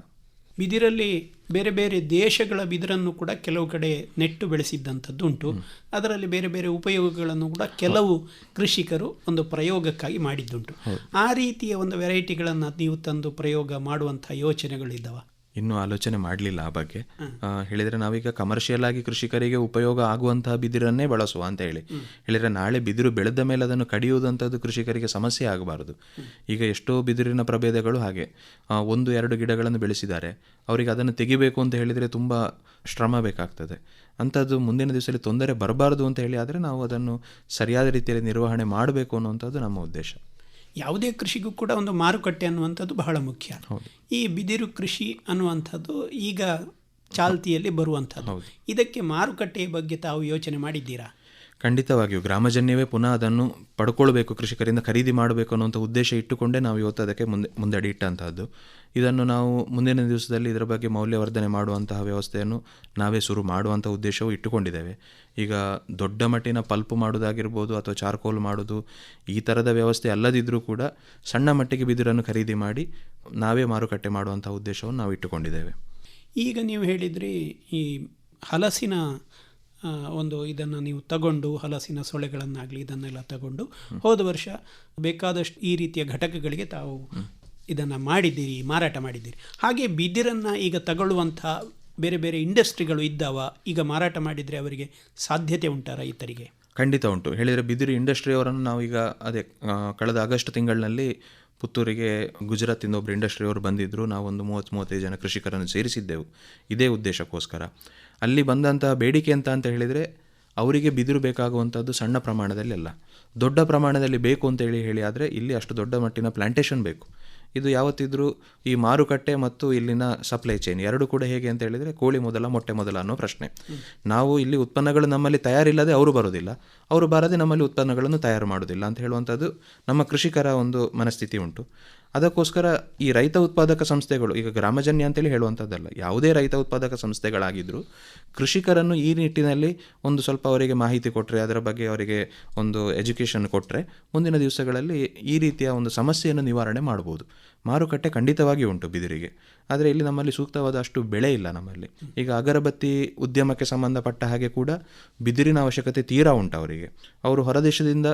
ಬಿದಿರಲ್ಲಿ ಬೇರೆ ಬೇರೆ ದೇಶಗಳ ಬಿದಿರನ್ನು ಕೂಡ ಕೆಲವು ಕಡೆ ನೆಟ್ಟು ಬೆಳೆಸಿದ್ದಂಥದ್ದು ಉಂಟು. ಅದರಲ್ಲಿ ಬೇರೆ ಬೇರೆ ಉಪಯೋಗಗಳನ್ನು ಕೂಡ ಕೆಲವು ಕೃಷಿಕರು ಒಂದು ಪ್ರಯೋಗಕ್ಕಾಗಿ ಮಾಡಿದ್ದುಂಟು. ಆ ರೀತಿಯ ಒಂದು ವೆರೈಟಿಗಳನ್ನು ನೀವು ತಂದು ಪ್ರಯೋಗ ಮಾಡುವಂಥ ಯೋಚನೆಗಳಿದ್ದಾವ. ಇನ್ನೂ ಆಲೋಚನೆ ಮಾಡಲಿಲ್ಲ ಆ ಬಗ್ಗೆ. ಹೇಳಿದರೆ ನಾವೀಗ ಕಮರ್ಷಿಯಲ್ ಆಗಿ ಕೃಷಿಕರಿಗೆ ಉಪಯೋಗ ಆಗುವಂತಹ ಬಿದಿರನ್ನೇ ಬಳಸುವ ಅಂತ ಹೇಳಿ. ಹೇಳಿದರೆ ನಾಳೆ ಬಿದಿರು ಬೆಳೆದ ಮೇಲೆ ಅದನ್ನು ಕಡಿಯುವುದಂಥದ್ದು ಕೃಷಿಕರಿಗೆ ಸಮಸ್ಯೆ ಆಗಬಾರದು. ಈಗ ಎಷ್ಟೋ ಬಿದಿರಿನ ಪ್ರಭೇದಗಳು ಹಾಗೆ. ಒಂದು ಎರಡು ಗಿಡಗಳನ್ನು ಬೆಳೆಸಿದ್ದಾರೆ. ಅವರಿಗೆ ಅದನ್ನು ತೆಗಿಬೇಕು ಅಂತ ಹೇಳಿದರೆ ತುಂಬ ಶ್ರಮ ಬೇಕಾಗ್ತದೆ. ಅಂಥದ್ದು ಮುಂದಿನ ದಿವಸದಲ್ಲಿ ತೊಂದರೆ ಬರಬಾರದು ಅಂತ ಹೇಳಿ ಆದರೆ ನಾವು ಅದನ್ನು ಸರಿಯಾದ ರೀತಿಯಲ್ಲಿ ನಿರ್ವಹಣೆ ಮಾಡಬೇಕು ಅನ್ನುವಂಥದ್ದು ನಮ್ಮ ಉದ್ದೇಶ. ಯಾವುದೇ ಕೃಷಿಗೂ ಕೂಡ ಒಂದು ಮಾರುಕಟ್ಟೆ ಅನ್ನುವಂಥದ್ದು ಬಹಳ ಮುಖ್ಯ. ಈ ಬಿದಿರು ಕೃಷಿ ಅನ್ನುವಂಥದ್ದು ಈಗ ಚಾಲ್ತಿಯಲ್ಲಿ ಬರುವಂಥದ್ದು. ಇದಕ್ಕೆ ಮಾರುಕಟ್ಟೆಯ ಬಗ್ಗೆ ತಾವು ಯೋಚನೆ ಮಾಡಿದ್ದೀರಾ? ಖಂಡಿತವಾಗಿಯೂ. ಗ್ರಾಮಜನ್ಯವೇ ಪುನಃ ಅದನ್ನು ಪಡ್ಕೊಳ್ಬೇಕು ಕೃಷಿಕರಿಂದ ಖರೀದಿ ಮಾಡಬೇಕು ಅನ್ನುವಂಥ ಉದ್ದೇಶ ಇಟ್ಟುಕೊಂಡೇ ನಾವು ಇವತ್ತು ಅದಕ್ಕೆ ಮುಂದೆ ಮುಂದಡಿ ಇಟ್ಟಂತಹದ್ದು. ಇದನ್ನು ನಾವು ಮುಂದಿನ ದಿವಸದಲ್ಲಿ ಇದರ ಬಗ್ಗೆ ಮೌಲ್ಯವರ್ಧನೆ ಮಾಡುವಂತಹ ವ್ಯವಸ್ಥೆಯನ್ನು ನಾವೇ ಶುರು ಮಾಡುವಂಥ ಉದ್ದೇಶವು ಇಟ್ಟುಕೊಂಡಿದ್ದೇವೆ. ಈಗ ದೊಡ್ಡ ಮಟ್ಟಿನ ಪಲ್ಪ್ ಮಾಡೋದಾಗಿರ್ಬೋದು ಅಥವಾ ಚಾರ್ಕೋಲ್ ಮಾಡೋದು ಈ ಥರದ ವ್ಯವಸ್ಥೆ ಅಲ್ಲದಿದ್ದರೂ ಕೂಡ ಸಣ್ಣ ಮಟ್ಟಿಗೆ ಬಿದಿರನ್ನು ಖರೀದಿ ಮಾಡಿ ನಾವೇ ಮಾರುಕಟ್ಟೆ ಮಾಡುವಂಥ ಉದ್ದೇಶವನ್ನು ನಾವು ಇಟ್ಟುಕೊಂಡಿದ್ದೇವೆ. ಈಗ ನೀವು ಹೇಳಿದ್ರಿ ಈ ಹಲಸಿನ ಒಂದು ಇದನ್ನು ನೀವು ತಗೊಂಡು ಹಲಸಿನ ಸೊಳೆಗಳನ್ನಾಗಲಿ ಇದನ್ನೆಲ್ಲ ತಗೊಂಡು ಹೋದ ವರ್ಷ ಬೇಕಾದಷ್ಟು ಈ ರೀತಿಯ ಘಟಕಗಳಿಗೆ ತಾವು ಇದನ್ನು ಮಾಡಿದ್ದೀರಿ ಮಾರಾಟ ಮಾಡಿದ್ದೀರಿ. ಹಾಗೆ ಬಿದಿರನ್ನು ಈಗ ತಗೊಳ್ಳುವಂಥ ಬೇರೆ ಬೇರೆ ಇಂಡಸ್ಟ್ರಿಗಳು ಇದ್ದಾವ, ಈಗ ಮಾರಾಟ ಮಾಡಿದರೆ ಅವರಿಗೆ ಸಾಧ್ಯತೆ ಉಂಟಾ ರೈತರಿಗೆ? ಖಂಡಿತ ಉಂಟು. ಹೇಳಿದರೆ ಬಿದಿರು ಇಂಡಸ್ಟ್ರಿಯವರನ್ನು ನಾವೀಗ ಅದೇ ಕಳೆದ ಆಗಸ್ಟ್ ತಿಂಗಳಿನಲ್ಲಿ ಪುತ್ತೂರಿಗೆ ಗುಜರಾತಿಂದ ಒಬ್ಬರು ಇಂಡಸ್ಟ್ರಿಯವರು ಬಂದಿದ್ದರು ನಾವೊಂದು ಮೂವತ್ತು ಮೂವತ್ತೈದು ಜನ ಕೃಷಿಕರನ್ನು ಸೇರಿಸಿದ್ದೆವು. ಇದೇ ಉದ್ದೇಶಕ್ಕೋಸ್ಕರ. ಅಲ್ಲಿ ಬಂದಂತಹ ಬೇಡಿಕೆ ಅಂತ ಅಂತ ಹೇಳಿದರೆ, ಅವರಿಗೆ ಬಿದಿರು ಬೇಕಾಗುವಂಥದ್ದು ಸಣ್ಣ ಪ್ರಮಾಣದಲ್ಲಿ ಅಲ್ಲ. ದೊಡ್ಡ ಪ್ರಮಾಣದಲ್ಲಿ ಬೇಕು ಅಂತ ಹೇಳಿ ಹೇಳಿ ಆದರೆ ಇಲ್ಲಿ ಅಷ್ಟು ದೊಡ್ಡ ಮಟ್ಟಿನ ಪ್ಲಾಂಟೇಷನ್ ಬೇಕು. ಇದು ಯಾವತ್ತಿದ್ರೂ ಈ ಮಾರುಕಟ್ಟೆ ಮತ್ತು ಇಲ್ಲಿನ ಸಪ್ಲೈ ಚೈನ್ ಎರಡು ಕೂಡ ಹೇಗೆ ಅಂತ ಹೇಳಿದರೆ ಕೋಳಿ ಮೊದಲ, ಮೊಟ್ಟೆ ಮೊದಲ ಅನ್ನೋ ಪ್ರಶ್ನೆ. ನಾವು ಇಲ್ಲಿ ಉತ್ಪನ್ನಗಳು ನಮ್ಮಲ್ಲಿ ತಯಾರಿಲ್ಲದೆ ಅವರು ಬರೋದಿಲ್ಲ. ಅವರು ಬಾರದೆ ನಮ್ಮಲ್ಲಿ ಉತ್ಪನ್ನಗಳನ್ನು ತಯಾರು ಮಾಡೋದಿಲ್ಲ ಅಂತ ಹೇಳುವಂಥದ್ದು ನಮ್ಮ ಕೃಷಿಕರ ಒಂದು ಮನಸ್ಥಿತಿ ಉಂಟು. ಅದಕ್ಕೋಸ್ಕರ ಈ ರೈತ ಉತ್ಪಾದಕ ಸಂಸ್ಥೆಗಳು, ಈಗ ಗ್ರಾಮಜನ್ಯ ಅಂತೇಳಿ ಹೇಳುವಂಥದ್ದಲ್ಲ ಯಾವುದೇ ರೈತ ಉತ್ಪಾದಕ ಸಂಸ್ಥೆಗಳಾಗಿದ್ದರೂ ಕೃಷಿಕರನ್ನು ಈ ನಿಟ್ಟಿನಲ್ಲಿ ಒಂದು ಸ್ವಲ್ಪ ಅವರಿಗೆ ಮಾಹಿತಿ ಕೊಟ್ಟರೆ ಅದರ ಬಗ್ಗೆ ಅವರಿಗೆ ಒಂದು ಎಜುಕೇಷನ್ ಕೊಟ್ಟರೆ ಮುಂದಿನ ದಿವಸಗಳಲ್ಲಿ ಈ ರೀತಿಯ ಒಂದು ಸಮಸ್ಯೆಯನ್ನು ನಿವಾರಣೆ ಮಾಡ್ಬೋದು. ಮಾರುಕಟ್ಟೆ ಖಂಡಿತವಾಗಿ ಉಂಟು ಬಿದಿರಿಗೆ. ಆದರೆ ಇಲ್ಲಿ ನಮ್ಮಲ್ಲಿ ಸೂಕ್ತವಾದ ಅಷ್ಟು ಬೆಳೆ ಇಲ್ಲ ನಮ್ಮಲ್ಲಿ. ಈಗ ಅಗರಬತ್ತಿ ಉದ್ಯಮಕ್ಕೆ ಸಂಬಂಧಪಟ್ಟ ಹಾಗೆ ಕೂಡ ಬಿದಿರಿನ ಅವಶ್ಯಕತೆ ತೀರಾ ಉಂಟು ಅವರಿಗೆ. ಅವರು ಹೊರದೇಶದಿಂದ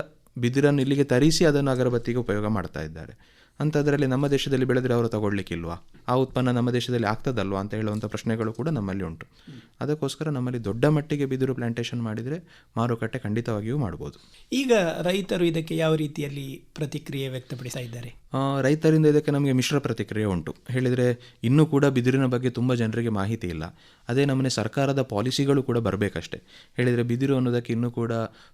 ಬಿದಿರನ್ನು ಇಲ್ಲಿಗೆ ತರಿಸಿ ಅದನ್ನು ಅಗರಬತ್ತಿಗೆ ಉಪಯೋಗ ಮಾಡ್ತಾ ಇದ್ದಾರೆ. ಅಂಥದ್ರಲ್ಲಿ ನಮ್ಮ ದೇಶದಲ್ಲಿ ಬೆಳೆದರೆ ಅವರು ತಗೊಳ್ಲಿಕ್ಕಿಲ್ವಾ ಆ ಉತ್ಪನ್ನ ನಮ್ಮ ದೇಶದಲ್ಲಿ ಆಗ್ತದಲ್ವಾ ಅಂತ ಹೇಳುವಂಥ ಪ್ರಶ್ನೆಗಳು ಕೂಡ ನಮ್ಮಲ್ಲಿ ಉಂಟು. ಅದಕ್ಕೋಸ್ಕರ ನಮ್ಮಲ್ಲಿ ದೊಡ್ಡ ಮಟ್ಟಿಗೆ ಬಿದಿರು ಪ್ಲಾಂಟೇಷನ್ ಮಾಡಿದರೆ ಮಾರುಕಟ್ಟೆ ಖಂಡಿತವಾಗಿಯೂ ಮಾಡ್ಬೋದು. ಈಗ ರೈತರು ಇದಕ್ಕೆ ಯಾವ ರೀತಿಯಲ್ಲಿ ಪ್ರತಿಕ್ರಿಯೆ ವ್ಯಕ್ತಪಡಿಸ್ತಾ ಇದ್ದಾರೆ? ರೈತರಿಂದ ಇದಕ್ಕೆ ನಮಗೆ ಮಿಶ್ರ ಪ್ರತಿಕ್ರಿಯೆ ಉಂಟು. ಹೇಳಿದರೆ ಇನ್ನೂ ಕೂಡ ಬಿದಿರಿನ ಬಗ್ಗೆ ತುಂಬ ಜನರಿಗೆ ಮಾಹಿತಿ ಇಲ್ಲ. ಅದೇ ನಮ್ಮನೆ ಸರ್ಕಾರದ ಪಾಲಿಸಿಗಳು ಕೂಡ ಬರಬೇಕಷ್ಟೆ. ಹೇಳಿದರೆ ಬಿದಿರು ಅನ್ನೋದಕ್ಕೆ ಇನ್ನೂ ಕೂಡ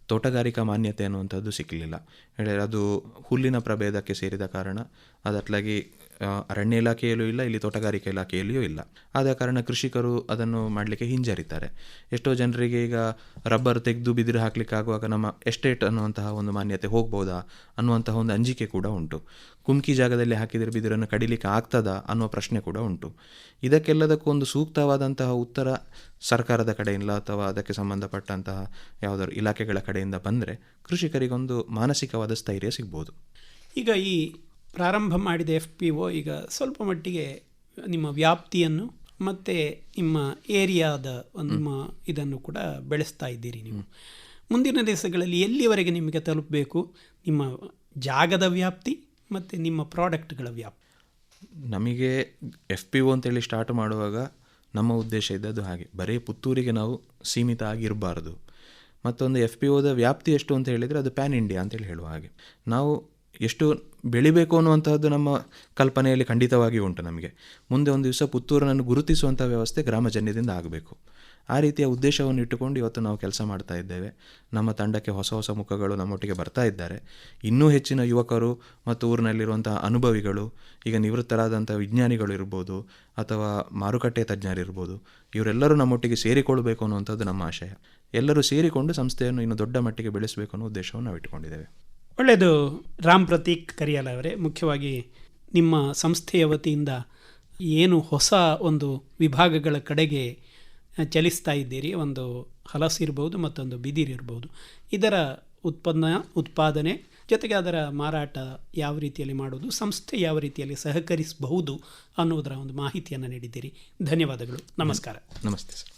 ತೋಟಗಾರಿಕಾ ಮಾನ್ಯತೆ ಅನ್ನುವಂಥದ್ದು ಸಿಕ್ಕಲಿಲ್ಲ ಹೇಳಿದರೆ ಅದು ಹುಲ್ಲಿನ ಪ್ರಭೇದಕ್ಕೆ ಸೇರಿದ ಕಾರಣ ಅದಟ್ಲಾಗಿ ಅರಣ್ಯ ಇಲಾಖೆಯಲ್ಲೂ ಇಲ್ಲ, ಇಲ್ಲಿ ತೋಟಗಾರಿಕೆ ಇಲಾಖೆಯಲ್ಲಿಯೂ ಇಲ್ಲ. ಆದ ಕಾರಣ ಕೃಷಿಕರು ಅದನ್ನು ಮಾಡಲಿಕ್ಕೆ ಹಿಂಜರಿತಾರೆ. ಎಷ್ಟೋ ಜನರಿಗೆ ಈಗ ರಬ್ಬರ್ ತೆಗೆದು ಬಿದಿರು ಹಾಕ್ಲಿಕ್ಕೆ ಆಗುವಾಗ ನಮ್ಮ ಎಸ್ಟೇಟ್ ಅನ್ನುವಂತಹ ಒಂದು ಮಾನ್ಯತೆ ಹೋಗ್ಬೋದಾ ಅನ್ನುವಂತಹ ಒಂದು ಅಂಜಿಕೆ ಕೂಡ ಉಂಟು. ಕುಮ್ಕಿ ಜಾಗದಲ್ಲಿ ಹಾಕಿದರೆ ಬಿದಿರನ್ನು ಕಡಿಲಿಕ್ಕೆ ಆಗ್ತದಾ ಅನ್ನುವ ಪ್ರಶ್ನೆ ಕೂಡ ಉಂಟು. ಇದಕ್ಕೆಲ್ಲದಕ್ಕೂ ಒಂದು ಸೂಕ್ತವಾದಂತಹ ಉತ್ತರ ಸರ್ಕಾರದ ಕಡೆಯಿಂದ ಅಥವಾ ಅದಕ್ಕೆ ಸಂಬಂಧಪಟ್ಟಂತಹ ಯಾವುದಾದ್ರು ಇಲಾಖೆಗಳ ಕಡೆಯಿಂದ ಬಂದರೆ ಕೃಷಿಕರಿಗೊಂದು ಮಾನಸಿಕವಾದ ಸ್ಥೈರ್ಯ ಸಿಗ್ಬೋದು. ಈಗ ಈ ಪ್ರಾರಂಭ ಮಾಡಿದ ಎಫ್ ಪಿ ಒ ಈಗ ಸ್ವಲ್ಪ ಮಟ್ಟಿಗೆ ನಿಮ್ಮ ವ್ಯಾಪ್ತಿಯನ್ನು ಮತ್ತು ನಿಮ್ಮ ಏರಿಯಾದ ಒಂದು ಇದನ್ನು ಕೂಡ ಬೆಳೆಸ್ತಾ ಇದ್ದೀರಿ ನೀವು. ಮುಂದಿನ ದಿವಸಗಳಲ್ಲಿ ಎಲ್ಲಿವರೆಗೆ ನಿಮಗೆ ತಲುಪಬೇಕು? ನಿಮ್ಮ ಜಾಗದ ವ್ಯಾಪ್ತಿ ಮತ್ತು ನಿಮ್ಮ ಪ್ರಾಡಕ್ಟ್ಗಳ ವ್ಯಾಪ್ತಿ. ನಮಗೆ ಎಫ್ ಪಿ ಒ ಅಂತೇಳಿ ಸ್ಟಾರ್ಟ್ ಮಾಡುವಾಗ ನಮ್ಮ ಉದ್ದೇಶ ಇದ್ದದ್ದು ಹಾಗೆ. ಬರೀ ಪುತ್ತೂರಿಗೆ ನಾವು ಸೀಮಿತ ಆಗಿರಬಾರ್ದು. ಮತ್ತೊಂದು ಎಫ್ ಪಿ ಒದ ವ್ಯಾಪ್ತಿ ಎಷ್ಟು ಅಂತ ಹೇಳಿದರೆ ಅದು ಪ್ಯಾನ್ ಇಂಡಿಯಾ ಅಂತೇಳಿ ಹೇಳುವ ಹಾಗೆ. ನಾವು ಎಷ್ಟು ಬೆಳಿಬೇಕು ಅನ್ನುವಂಥದ್ದು ನಮ್ಮ ಕಲ್ಪನೆಯಲ್ಲಿ ಖಂಡಿತವಾಗಿ ಉಂಟು ನಮಗೆ. ಮುಂದೆ ಒಂದು ದಿವಸ ಪುತ್ತೂರನ್ನು ಗುರುತಿಸುವಂಥ ವ್ಯವಸ್ಥೆ ಗ್ರಾಮಜನ್ಯದಿಂದ ಆಗಬೇಕು. ಆ ರೀತಿಯ ಉದ್ದೇಶವನ್ನು ಇಟ್ಟುಕೊಂಡು ಇವತ್ತು ನಾವು ಕೆಲಸ ಮಾಡ್ತಾ ಇದ್ದೇವೆ. ನಮ್ಮ ತಂಡಕ್ಕೆ ಹೊಸ ಹೊಸ ಮುಖಗಳು ನಮ್ಮೊಟ್ಟಿಗೆ ಬರ್ತಾ ಇದ್ದಾರೆ. ಇನ್ನೂ ಹೆಚ್ಚಿನ ಯುವಕರು ಮತ್ತು ಊರಿನಲ್ಲಿರುವಂಥ ಅನುಭವಿಗಳು, ಈಗ ನಿವೃತ್ತರಾದಂಥ ವಿಜ್ಞಾನಿಗಳು ಇರ್ಬೋದು ಅಥವಾ ಮಾರುಕಟ್ಟೆ ತಜ್ಞರಿರ್ಬೋದು ಇವರೆಲ್ಲರೂ ನಮ್ಮೊಟ್ಟಿಗೆ ಸೇರಿಕೊಳ್ಳಬೇಕು ಅನ್ನುವಂಥದ್ದು ನಮ್ಮ ಆಶಯ. ಎಲ್ಲರೂ ಸೇರಿಕೊಂಡು ಸಂಸ್ಥೆಯನ್ನು ಇನ್ನು ದೊಡ್ಡ ಮಟ್ಟಿಗೆ ಬೆಳೆಸಬೇಕು ಅನ್ನೋ ಉದ್ದೇಶವನ್ನು ನಾವು ಇಟ್ಟುಕೊಂಡಿದ್ದೇವೆ ಒಳ್ಳೆಯದು ರಾಮ್ ಪ್ರತೀಕ್ ಕರಿಯಾಲ ಅವರೇ. ಮುಖ್ಯವಾಗಿ ನಿಮ್ಮ ಸಂಸ್ಥೆಯ ವತಿಯಿಂದ ಏನು ಹೊಸ ಒಂದು ವಿಭಾಗಗಳ ಕಡೆಗೆ ಚಲಿಸ್ತಾ ಇದ್ದೀರಿ? ಒಂದು ಹಲಸು ಇರ್ಬೋದು ಮತ್ತೊಂದು ಬಿದಿರಿರ್ಬೋದು ಇದರ ಉತ್ಪನ್ನ, ಉತ್ಪಾದನೆ ಜೊತೆಗೆ ಅದರ ಮಾರಾಟ ಯಾವ ರೀತಿಯಲ್ಲಿ ಮಾಡೋದು ಸಂಸ್ಥೆ ಯಾವ ರೀತಿಯಲ್ಲಿ ಸಹಕರಿಸಬಹುದು ಅನ್ನೋದರ ಒಂದು ಮಾಹಿತಿಯನ್ನು ನೀಡಿದ್ದೀರಿ. ಧನ್ಯವಾದಗಳು. ನಮಸ್ಕಾರ. ನಮಸ್ತೆ ಸರ್.